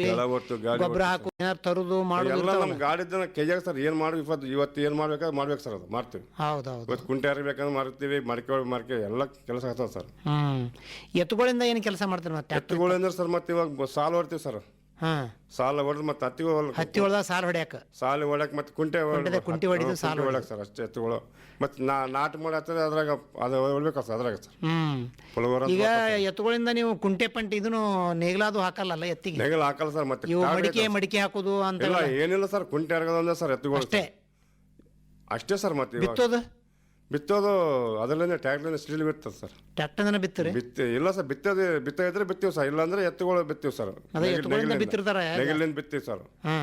ಗಾಡಿ ಗೊಬ್ಬರ ಹಾಕುದು ಏನಾರು ತರುದು ಮಾಡೋದು ಎಲ್ಲ. ನಮ್ಮ ಗಾಡಿದ್ದನ್ನ ಕೈಯಾಗ ಸರ್ ಏನು ಮಾಡಿ ಇವತ್ತು ಇವತ್ತು ಏನು ಮಾಡ್ಬೇಕಾದ್ರೆ ಮಾಡ್ಬೇಕು ಸರ್ ಅದು ಮಾಡ್ತೀವಿ. ಹೌದೌದು. ಹೌದು ಇವತ್ತು ಕುಂಟೆ ಹರಿಬೇಕಂದ್ರೆ ಮಾಡ್ತೀವಿ ಮಡಿಕೆ ಮಡಿಕೆ ಎಲ್ಲ ಕೆಲಸ ಆಗ್ತದೆ ಸರ್. ಹ್ಮ್. ಎತ್ತುಗಳಿಂದ ಏನು ಕೆಲಸ ಮಾಡ್ತೀರಿ ಮತ್ತೆ ಎತ್ತುಗಳು ಅಂದ್ರೆ ಸರ್ ಮತ್ತೆ ಇವಾಗ ಸಾಲು ಸಾಲ ಹೊಡ್ತೀವಿ ಸರ್. ಹಾಂ. ಸಾಲ ಹೊಡೆದು ಮತ್ತೆ ಹತ್ತಿಗೆ ಹತ್ತಿ ಹೊಡೆದ ಸಾಲ ಹೊಡ್ಯಾಕ? ಸಾಲ ಹೊಡಕ್ ಮತ್ತೆ ಕುಂಟೆ ಹೊಡೆದ ಕುಂಟೆ ಹೊಡಿದು ಸಾಲ ಹೊಡ್ಯಾಕ. ಸರ್ ಅಷ್ಟೇ ಎತ್ತುಗಳು. ಮತ್ತೆ ನಾ ನಾಟಿ ಮಾಡಿ ಹತ್ತದ ಅದ್ರಾಗ ಅದು ಹೊಡ್ಬೇಕು ಸರ್ ಅದ್ರಾಗ ಸರ್. ಅಂತ ಈಗ. ಎತ್ತುಗಳಿಂದ ನೀವು ಕುಂಟೆ ಪಂಟೆ ಇದನ್ನು ನೇಗ್ಲಾದು ಹಾಕಲ್ಲಲ್ಲ ಎತ್ತಿಗೆ? ನೆಗಲ್ ಹಾಕಲ್ಲ ಸರ್ ಮತ್ತೆ ಇವು ಮಡಿಕೆ ಮಡಿಕೆ ಹಾಕೋದು ಅಂತ ಇಲ್ಲ ಏನಿಲ್ಲ ಸರ್ ಕುಂಟೆ ಹರಗೋದಂದ್ರೆ ಸರ್ ಎತ್ತುಗಳು ಅಷ್ಟೇ. ಅಷ್ಟೇ ಸರ್ ಮತ್ತೆ. ಬಿತ್ತೋದು? ಬಿತ್ತೋದು ಅದರಲ್ಲೇ ಟ್ಯಾಕ್ಟರ್ ಸ್ಟೀಲ್ ಬಿತ್ತದ ಸರ್. ಟ್ಯಾಕ್ಟರ್ ಬಿತ್ತರಿ? ಬಿತ್ತಿ ಇಲ್ಲ ಸರ್ ಬಿತ್ತೋದು ಬಿತ್ತ ಇದ್ರೆ ಬಿತ್ತೀವಿ ಸರ್ ಇಲ್ಲಾಂದ್ರೆ ಎತ್ತುಗಳು ಬಿತ್ತೀವಿ ಸರ್. ಅದೇ ಎತ್ತುಗಳಿಂದ ಬಿತ್ತಿರ್ತಾರೆ. ನೆಗಲಿಂದ ಬಿತ್ತೀವಿ ಸರ್.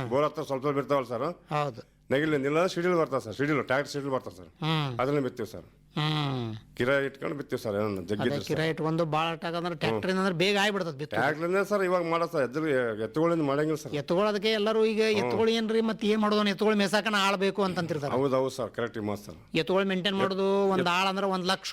ಬೋರ್ ಹತ್ರ ಸ್ವಲ್ಪ ಸ್ವಲ್ಪ ಬಿರ್ತಾವಲ್ಲ ಸರ್. ಹೌದು. ನೆಗಲಿಂದ ಇಲ್ಲ ಸಿಡಿಲ್ ಬರ್ತದೆ ಸರ್ ಸಿಡಿಲ್ ಟ್ಯಾಕ್ಟರ್ ಸಿಡಿಲ್ ಬರ್ತದೆ ಸರ್. ಹ್ಮ್. ಅದನ್ನ ಬಿತ್ತೀವಿ ಸರ್. ಹ್ಮ್. ಕಿರಾಯಿ ಇಟ್ಕೊಂಡು ಬಿತ್ತೀವಿ ಸರ್ ಏನನ್ನ ಅದೇ ಇಟ್ ಕಿರಾಯಿ ಇಟ್ಕೊಂಡು ಭಾಳ ಅಂದ್ರೆ ಟ್ರ್ಯಾಕ್ಟರ್ ಅಂದ್ರೆ ಬೇಗ ಆಗ್ಬಿಡ್ತದೆ ಬಿತ್ತು. ಟ್ಯಾಕ್ಟ್ರಿಂದ ಸರ್ ಇವಾಗ ಮಾಡೋ ಸರ್ ಎದ್ದು ಎತ್ತುಗಳಿಂದ ಮಾಡಂಗಿಲ್ಲ ಸರ್. ಎತ್ತುಗಳು ಅದಕ್ಕೆ ಎಲ್ಲರೂ ಈಗ ಎತ್ತುಗಳು ಏನ್ರಿ ಮತ್ತೆ ಏನ್ ಮಾಡೋದು? ಎತ್ತುಗಳು ಮೇಸಾಕನ ಆಳ್ಬೇಕು ಅಂತಂತಿರ್ತಾರೆ. ಹೌದು ಹೌದು ಸರ್ ಕರೆಕ್ಟ್ ಮಾತು ಸರ್. ಎತ್ತುಗಳು ಮೇಂಟೈನ್ ಮಾಡೋದು ಒಂದ್ ಆಳ್ ಅಂದ್ರೆ ಒಂದ್ ಲಕ್ಷ.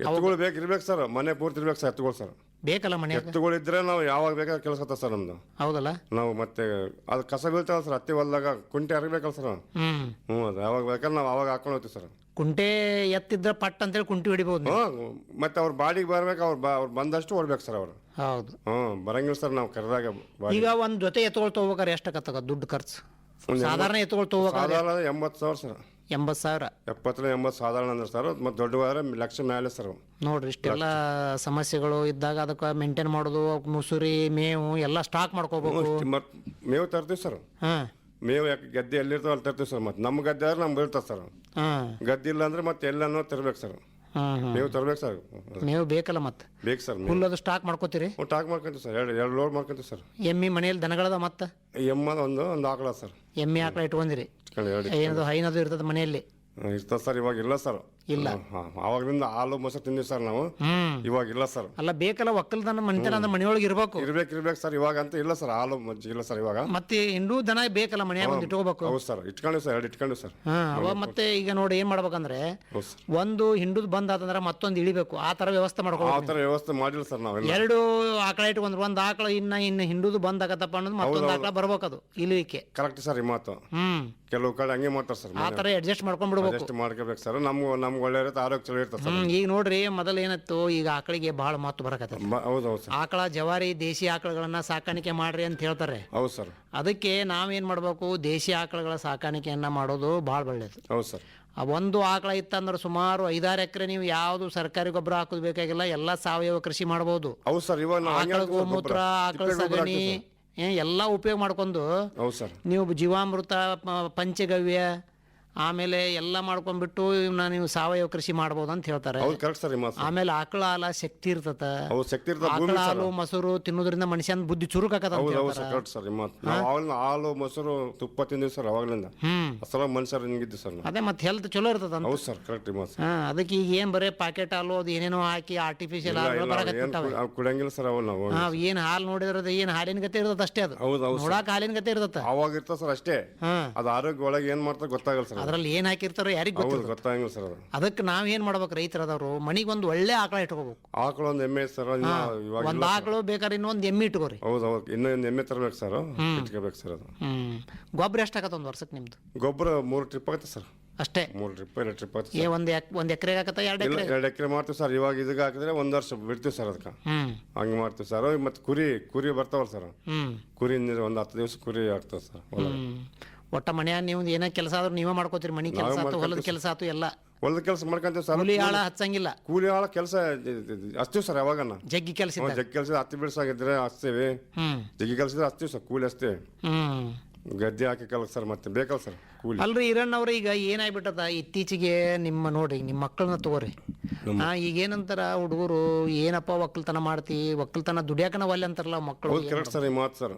ಎತ್ತುಗಳು ಬೇಕು ಇರ್ಬೇಕು ಸರ್ ಮನೆ ಪೂರ್ತಿ ಇರ್ಬೇಕು ಸರ್ ಎತ್ತುಗಳು ಸರ್. ಬೇಕಲ್ಲ ಮನೆ ಎತ್ತುಗಳಿದ್ರೆ ನಾವು ಯಾವಾಗ ಬೇಕಾದ್ರೆ ಕೆಲಸ ಹತ್ತ ಸರ್ ನಮ್ದು. ಹೌದಲ್ಲ? ನಾವು ಮತ್ತೆ ಅದು ಕಸ ಬೀಳ್ತಾವ ಸರ್ ಹತ್ತಿ ಹೊಲ್ದಾಗ ಕುಂಟೆ ಹರಿಬೇಕಲ್ಲ ಸರ್ ಹ್ಮ್. ಹ್ಞೂ ಅದು ಯಾವಾಗ ಬೇಕಾದ್ರೆ ನಾವು ಅವಾಗ ಹಾಕೊಂಡು ಹೋಗ್ತೀವಿ ಸರ್. ಕುಂಟೆ ಎತ್ತಿದ್ರೆ ಪಟ್ ಅಂತೇಳಿ ಕುಂಟೆ ಹೊಡಿಬಹುದು. ಹ್ಞೂ ಮತ್ತೆ ಅವ್ರ ಬಾಡಿಗೆ ಬರ್ಬೇಕು ಅವ್ರು ಬಾ ಅವ್ರು ಬಂದಷ್ಟು ಹೊಡ್ಬೇಕು ಸರ್ ಅವರು. ಹೌದು. ಹ್ಞೂ ಬರಂಗಿಲ್ಲ ಸರ್ ನಾವು ಕರೆದಾಗ ಈಗ ಒಂದ್ ಜೊತೆ ಎತ್ತುಗಳು ತಗೋಬೇಕಾರೆ ಎಷ್ಟಕ್ಕತ್ತಗ ದುಡ್ಡು ಖರ್ಚು? ಸಾಧಾರಣ ಎತ್ತುಗಳು ತಗೋಬೇಕಾದ್ರೆ ಸಾಧಾರಣ ಎಂಬತ್ತು ಸಾವಿರ ಸರ್. ಎಂಬತ್ತು ಸಾವಿರ. ಎಪ್ಪತ್ತರ ಎಂಬತ್ತು ಸಾಧಾರಣ ಅಂದ್ರೆ ಸರ್ ಮತ್ತು ದೊಡ್ಡವಾದ್ರೆ ಲಕ್ಷ ಮೇಲೆ ಸರ್. ನೋಡ್ರಿ ಇಷ್ಟೆಲ್ಲ ಸಮಸ್ಯೆಗಳು ಇದ್ದಾಗ ಅದಕ್ಕೆ ಮೇಂಟೈನ್ ಮಾಡೋದು ಮುಸುರಿ ಮೇವು ಎಲ್ಲ ಸ್ಟಾಕ್ ಮಾಡ್ಕೋಬೇಕು. ಮತ್ತು ಮೇವು ತರ್ತೀವಿ ಸರ್. ಹಾ. ಮೇವು ಯಾಕೆ ಗದ್ದೆ ಎಲ್ಲಿರ್ತಾವ ಅಲ್ಲಿ ತರ್ತೀವಿ ಸರ್ ಮತ್ತೆ ನಮ್ಮ ಗದ್ದೆ ಆದ್ರೆ ನಮ್ಗೆ ಬೀಳ್ತದೆ ಸರ್. ಹಾ. ಗದ್ದೆ ಇಲ್ಲ ಅಂದ್ರೆ ಮತ್ತೆ ಎಲ್ಲನೋ ತರ್ಬೇಕು ಸರ್. ಮೇವು ತರ್ಬೇಕು ಸರ್. ಮೇವು ಬೇಕಲ್ಲ ಮತ್ತೆ? ಬೇಕು ಸರ್ ಮೇವು. ಅದು ಸ್ಟಾಕ್ ಮಾಡ್ಕೋತೀರಿ? ಟಾಕ್ ಮಾಡ್ಕೊಂತೀವಿ ಸರ್. ಎರಡು ಎರಡು ಲೋಡ್ ಮಾಡ್ಕೊಂತೀವಿ ಸರ್. ಎಮ್ಮಿ ಮನೆಯಲ್ಲಿ ದನಗಳದ ಮತ್ತೆ? ಎಮ್ಮದ ಒಂದು ಒಂದು ಆಕಳ ಸರ್. ಎಮ್ಮೆ ಆಕಳ ಇಟ್ಕೊಂಡಿರಿ. ಇಟ್ಕೊಂಡು ಎರಡು ಏನದು ಹೈನದು ಇರ್ತದೆ ಮನೆಯಲ್ಲಿ? ಇರ್ತದೆ ಸರ್ ಇವಾಗ ಇಲ್ಲ ಸರ್ ಇಲ್ಲ. ಅವಾಗಿಂದ ಹಾಲು ಮೊಸರು ತಿಂದಿವಿ ಸರ್ ನಾವು. ಹ್ಮ್. ಇವಾಗ ಇಲ್ಲ ಸರ್ ಅಲ್ಲ ಬೇಕಲ್ಲ ಒಕ್ಕಲ್ದನ ಮನಿತನ ಅಂದ್ರೆ ಮನೆಯೊಳಗೆ ಇರಬೇಕು. ಇರ್ಬೇಕು ಇರ್ಬೇಕು ಸರ್ ಇವಾಗ ಅಂತ ಇಲ್ಲ ಸರ್ ಹಾಲು ಮಜ್ಜಿಗೆ ಇಲ್ಲ ಸರ್ ಇವಾಗ. ಮತ್ತೆ ಹಿಂಡು ದನ ಬೇಕಲ್ಲ ಮನ್ಯಾಗ ಒಂದು ಇಟ್ಕೋಬೇಕು. ಹೌದು ಸರ್ ಇಟ್ಕೊಂಡಿವಿ ಸರ್ ಎರಡು ಇಟ್ಕೊಂಡಿವಿ ಸರ್ ಹಾ ಅವ ಮತ್ತೆ ಈಗ ನೋಡಿ ಏನ್ ಮಾಡ್ಬೇಕಂದ್ರೆ ಹೌದು ಸರ್ ಒಂದು ಹಿಂಡುದ್ ಬಂದ್ ಆತಂದ್ರೆ ಮತ್ತೊಂದು ಇಳಿಬೇಕು. ಆ ತರ ವ್ಯವಸ್ಥೆ ಆ ಮಾಡ್ಕೋಬೇಕು ಥರ ವ್ಯವಸ್ಥೆ ಮಾಡಿಲ್ಲ ಸರ್ ನಾವೆಲ್ಲ. ಎರಡು ಆಕಳ ಇಟ್ಕೊಂಡ್ರೆ ಒಂದ್ ಆಕಳ ಇನ್ನ ಇನ್ನು ಹಿಂಡುದು ಬಂದ್ ಆಗತ್ತಪ್ಪ ಅನ್ನೋದು ಮತ್ತೊಂದು ಆಕಳ ಬರ್ಬೇಕದು ಇಲ್ಲಿಕ್ಕೆ ಕರೆಕ್ಟ್ ಸರ್ ಈ ಮಾತು. ಹ್ಮ್. ಕೆಲವು ಕಡೆ ಹಂಗೆ ಮಾಡ್ತಾರೆ ಸರ್ ಆ ತರ ಅಡ್ಜಸ್ಟ್ ಮಾಡ್ಕೊಂಡ್ಬಿಡ್ಬೇಕು. ಅಡ್ಜಸ್ಟ್ ಮಾಡ್ಕೋಬೇಕು ಸರ್. ನಮ್ಗೆ ನಮ್ಗೆ ಒಳ್ಳೆ ಇರುತ್ತೆ ಆರೋಗ್ಯ ಚಲೋ ಇರ್ತದೆ ಸರ್. ಹ್ಮ್ ಈಗ ನೋಡ್ರಿ ಮೊದಲು ಏನಿತ್ತು ಈಗ ಆಕಳಿಗೆ ಬಹಳ ಮಹತ್ವ ಬರಕತ್ತ ಹೌದು ಹೌದು ಸರ್. ಆಕಳ ಜವಾರಿ ದೇಶಿ ಆಕಳಗಳನ್ನ ಸಾಕಾಣಿಕೆ ಮಾಡ್ರಿ ಅಂತ ಹೇಳ್ತಾರೆ. ಹೌದು ಸರ್. ಅದಕ್ಕೆ ನಾವೇನ್ ಮಾಡ್ಬೇಕು ದೇಶಿ ಆಕಳಗಳ ಸಾಕಾಣಿಕೆಯನ್ನ ಮಾಡೋದು ಭಾಳ ಒಳ್ಳೇದು. ಹೌದು ಸರ್. ಆ ಒಂದು ಆಕಳ ಇತ್ತಂದ್ರೆ ಸುಮಾರು ಐದಾರು ಎಕರೆ ನೀವು ಯಾವುದು ಸರ್ಕಾರಿ ಗೊಬ್ಬರ ಹಾಕೋದು ಬೇಕಾಗಿಲ್ಲ ಎಲ್ಲ ಸಾವಯವ ಕೃಷಿ ಮಾಡಬಹುದು ಹೌದು ಸರ್. ಇವಾಗ ನಾವು ಹಂಗೆ ಆಕಳ ಹಾಕ್ತೀವಿ ಸರ್ ಗೋಮೂತ್ರ ಗೊಬ್ಬರ. ಆಕಳ ತಿಪ್ಪೆ ಗೊಬ್ಬರ ಸಗಣಿ ಹಾಕ್ತೀವಿ ಸರ್. ಎಲ್ಲ ಉಪಯೋಗ ಮಾಡ್ಕೊಂಡು ಹೌದು ಸರ್. ನೀವು ಜೀವಾಮೃತ ಪ- ಪಂಚಗವ್ಯ ಆಮೇಲೆ ಎಲ್ಲ ಮಾಡ್ಕೊಂಡ್ಬಿಟ್ಟು ಇವನ್ನ ನೀವು ಸಾವಯವ ಕೃಷಿ ಮಾಡ್ಬೋದು ಅಂತ ಹೇಳ್ತಾರೆ. ಹೌದು ಕರೆಕ್ಟ್ ಸರ್ ನಿಮ್ಮ. ಆಮೇಲೆ ಆಕಳ ಹಾಲ ಶಕ್ತಿ ಇರ್ತದ ಹೌದು ಶಕ್ತಿ ಇರ್ತದೆ ಆಕಳ ಭೂಮಿ ಸರ್. ಹಾಲು ಮೊಸರು ತಿನ್ನೋದ್ರಿಂದ ಮನುಷ್ಯನ ಬುದ್ಧಿ ಚುರುಕಾಕತ್ತ ಹೌದು ಹೌದು ಸರ್ ಕರೆಕ್ಟ್ ಸರ್ ಮಾತು. ನಾವು ಅವಾಗಲಿಂದ ಹಾಲು ಮೊಸರು ತುಪ್ಪ ತಿಂದಿವಿ ಸರ್ ಅವಾಗಲಿಂದ. ಹ್ಮ್. ಅಸಲ ಮನುಷ್ಯರು ಹಿಂಗಿದ್ದು ಸರ್ ನಾವು. ಅದೇ ಮತ್ತೆ ಹೆಲ್ತ್ ಚಲೋ ಇರ್ತದ ಹೌದು ಸರ್ ಕರೆಕ್ಟ್ ನಿಮ್ಮ ಹಾ ಅದಕ್ಕೆ ಈಗ ಏನ್ ಬರೇ ಪ್ಯಾಕೆಟ್ ಹಾಲು ಅದು ಏನೇನೋ ಹಾಕಿ ಆರ್ಟಿಫಿಷಿಯಲ್ ಹಾಲು ಏನು ಬರಕತ್ತಿರ್ತಾವೆ ಕುಡಿಯಂಗಿಲ್ಲ ಸರ್ ಅವು ನಾವು. ಹಾ ಏನ್ ಹಾಲು ನೋಡಿದ್ರೆ ಏನ್ ಹಾಲಿನ ಗತಿ ಇರ್ತದ ಅಷ್ಟೇ ಅದು. ಹೌದು ಹೌದು ನೋಡಾಕ ಹಾಲಿನ ಗತಿ ಇರ್ತದ ಅವಾಗ ಇರ್ತದೆ ಸರ್ ಅಷ್ಟೇ. ಹಾ. ಅದು ಆರೋಗ್ಯ ಒಳಗೆ ಏನ್ ಮಾಡ್ತಾರೆ ಗೊತ್ತಾಗಲ್ಲ ಸರ್ ಅದು. ಅದ್ರಲ್ಲಿ ಏನ್ ಹಾಕಿರ್ತಾರೋ ಯಾರಿಗೆ ಹೌದು ಗೊತ್ತಿರ್ತದ. ಗೊತ್ತಾಗಂಗಿಲ್ಲ ಸರ್ ಅದು. ಅದಕ್ಕೆ ನಾವ್ ಏನ್ ಮಾಡ್ಬೇಕು ರೈತರದವರು? ಮನಿಗೆ ಒಂದು ಒಳ್ಳೆ ಆಕಳ ಇಟ್ಕೋಬೇಕು. ಆಕಳ ಒಂದು ಎಮ್ಮೆ ಸರ್ ಇನ್ನು ಇವಾಗ ಒಂದ್ ಆಕಳು ಬೇಕಾದ್ರೆ ಇನ್ನೊಂದ್ ಎಮ್ಮೆ ಇಟ್ಕೋರಿ. ಹೌದು ಹೌದು. ಇನ್ನೂ ಒಂದು ಎಮ್ಮೆ ತರಬೇಕು ಸರ್ ಇಟ್ಕೋಬೇಕು ಸರ್ ಅದು. ಹ್ಮ್. ಗೊಬ್ಬರ ಎಷ್ಟಾಗತ್ತ ಒಂದ್ ವರ್ಷಕ್ಕೆ ನಿಮ್ದು? ಗೊಬ್ಬರ ಮೂರ್ ಟ್ರಿಪ್ ಆಗತ್ತೆ ಸರ್. ಅಷ್ಟೇ? ಮೂರು ಟ್ರಿಪ್ ಎರಡು ಟ್ರಿಪ್ ಆಗುತ್ತೆ ಏ ಸರ್ ಒಂದ್ ಎಕ್ ಒಂದ್ ಎಕರೆಗೆ ಆಗತ್ತ ಎರಡ್ ಇಲ್ಲ ಎಕರೆ ಎರಡು ಎಕರೆ ಮಾಡ್ತೀವಿ ಸರ್. ಇವಾಗ ಇದಕ್ಕೆ ಹಾಕಿದ್ರೆ ಒಂದ್ ವರ್ಷ ಬಿಡ್ತೀವಿ ಸರ್ ಅದಕ್ಕೆ. ಹ್ಮ್. ಹಂಗೆ ಮಾಡ್ತೀವಿ ಸರ್. ಮತ್ತೆ ಕುರಿ ಕುರಿ ಬರ್ತಾವಲ್ಲ ಸರ್. ಹ್ಮ್. ಕುರಿ ನೀರು ಒಂದು ಹತ್ತು ದಿವಸ ಕುರಿ ಆಗ್ತದೆ ಸರ್. ಹೊಲ ಹ್ಮ್. ಒಟ್ಟ ಮನ್ಯಾಗ ನೀವು ಏನೇ ಕೆಲಸ ಆದ್ರೂ ನೀವೇ ಮಾಡ್ಕೋತೀರಿ ಮನಿ ಕೆಲಸ ಆತು ಹೊಲದ ಕೆಲಸ ಆತು ಎಲ್ಲ. ಹೊಲದ ಕೆಲಸ ಮಾಡ್ಕೊಂತೀವಿ ಸರ್. ಕೂಲಿ ಆಳ ಹಚ್ಚಂಗಿಲ್ಲ. ಕೂಲಿ ಆಳ ಕೆಲಸ ಹಚ್ತೀವಿ ಸರ್ ಯಾವಾಗ ಜಗ್ಗಿ ಕೆಲಸ ಜಗ್ಗಿ ಕೆಲಸ ಹತ್ತಿ ಬಿಡ್ಸಾಗಿದ್ರೆ ಹಚ್ತೀವಿ ಜಗ್ಗಿ ಕೆಲಸ ಹಚ್ತೀವಿ ಸರ್ ಕೂಲಿ ಹಚ್ತೀವಿ. ಹ್ಮ್. ಗದ್ದೆ ಹಾಕಿ ಸರ್ ಮತ್ತೆ ಬೇಕಲ್ಲ ಸರ್ ಅಲ್ರಿ ಅಲ್ರಿ ಅವ್ರ ಈಗ ಏನಾಗ್ಬಿಟ್ಟದ ಇತ್ತೀಚೆಗೆ ನಿಮ್ಮ ನೋಡ್ರಿ ನಿಮ್ಮ ಮಕ್ಕಳನ್ನ ತಗೋರಿ. ಹಾ ಈಗ ಏನಂತಾರ ಹುಡುಗರು ಏನಪ್ಪ ಒಕ್ಕಲ್ತನ ಮಾಡ್ತಿ? ಒಕ್ಕಲ್ತನ ದುಡಿಯಾಕನ ಒಲ್ಲೆ ಅಂತಾರಲ್ಲ ಮಕ್ಕಳು ಹೌದು ಕರೆಕ್ಟ್ ಸರ್ ಈ ಮಾತು ಸರ್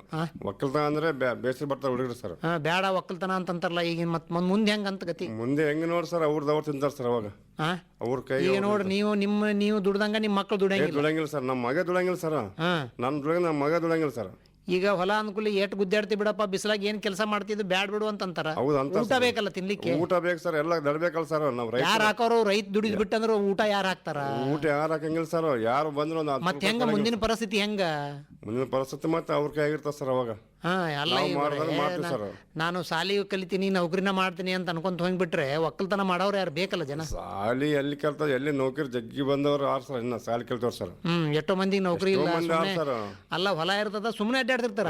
ಒಕ್ಕಲ್ತನ ಅಂದ್ರೆ ಬೇ- ಬೇಸರ ಬರ್ತಾರೆ ಹುಡುಗರು ಸರ್ ಹಾ ಬೇಡ ಒಕ್ಕಲ್ತನ ಅಂತಂತಾರಲ್ಲ ಈಗ ಮತ್ ಮುಂದ್ ಮುಂದೆ ಹೆಂಗ್ ಅಂತ ಗತಿ? ಮುಂದೆ ಹೆಂಗ್ ನೋಡಿ ಸರ್ ಅವ್ರದ್ದು ಅವ್ರು ತಿಂತಾರೆ ಸರ್ ಅವಾಗ. ಹಾ ಅವ್ರ ಕೈ ಈಗ ನೋಡ್ರಿ ನೀವು ನಿಮ್ಮ ನೀವು ದುಡ್ದಂಗ ನಿಮ್ಮ ಮಕ್ಕಳು ದುಡಿಯಂಗಿಲ್ಲ. ದುಡಂಗಿಲ್ಲ ಸರ್ ನಮ್ಮ ಮಗ ದುಡಂಗಿಲ್ಲ ಸರ್ ಹಾ ನನ್ನ ದುಡಂಗ ನಮ್ಮ ಮಗ ದುಡಂಗಿಲ್ಲ ಸರ್ ಈಗ ಹೊಲ ಅನುಕೂಲ ಏಟ್ ಗುದ್ದಾಡ್ತಿ ಬಿಡಪ್ಪ ಬಿಸಿಲಾಗ ಏನ್ ಕೆಲಸ ಮಾಡ್ತಿದ್ದು ಬ್ಯಾಡ್ ಬಿಡು ಅಂತ ಅಂತಾರ ಹೌದು ಅಂತ ಊಟ ಬೇಕಲ್ಲ ತಿನ್ಲಿಕ್ಕೆ? ಊಟ ಬೇಕು ಸರ್ ಎಲ್ಲ ನಡ್ಬೇಕಲ್ಲ ಸರ್ ನಾವು ರೈತ ಯಾರು ಹಾಕೋರು ರೈತ ದುಡಿದ್ ಬಿಟ್ಟಂದ್ರ ಊಟ ಯಾರು ಹಾಕ್ತಾರ? ಊಟ ಯಾರು ಹಾಕಂಗಿಲ್ಲ ಸರ್ ಯಾರು ಬಂದ್ರು ಒಂದು ಹತ್ತು ಮತ್ ರೂಪಾಯಿ ಹೆಂಗ ಮುಂದಿನ ಪರಿಸ್ಥಿತಿ ಹೆಂಗ? ಮುಂದಿನ ಪರಿಸ್ಥಿತಿ ಮತ್ತೆ ಅವ್ರ ಕೈ ಆಗಿರ್ತದೆ ಸರ್ ಅವಾಗ. ಹಾ ನಾನು ಸಾಲಿ ಕಲಿತೀನಿ ನೌಕರಿನ ಮಾಡ್ತೀನಿ ಅಂತ ಅನ್ಕೊಂತ ಹೋಗ್ಬಿಟ್ರೆ ಒಕ್ಕಲ್ತನ ಮಾಡೋರು ಯಾರು? ಬೇಕಲ್ಲ ಜನ? ಸಾಲಿ ಎಲ್ಲಿ ಕಲ್ತ ಎಲ್ಲಿ ನೌಕರಿ ಜಗ್ಗಿ ಬಂದವರು ಆರ್ ಸರ್? ಇನ್ನ ಸಾಲಿ ಕಲ್ತವ್ರು ಸರ್ ಹ್ಮ್ ಎಷ್ಟೋ ಮಂದಿಗೆ ನೌಕರಿ ಇಲ್ಲ. ಅಲ್ಲ ಹೊಲ ಇರ್ತದ ಸುಮ್ಮನೆ ಅಡ್ಡಾಡ್ತಿರ್ತಾರ.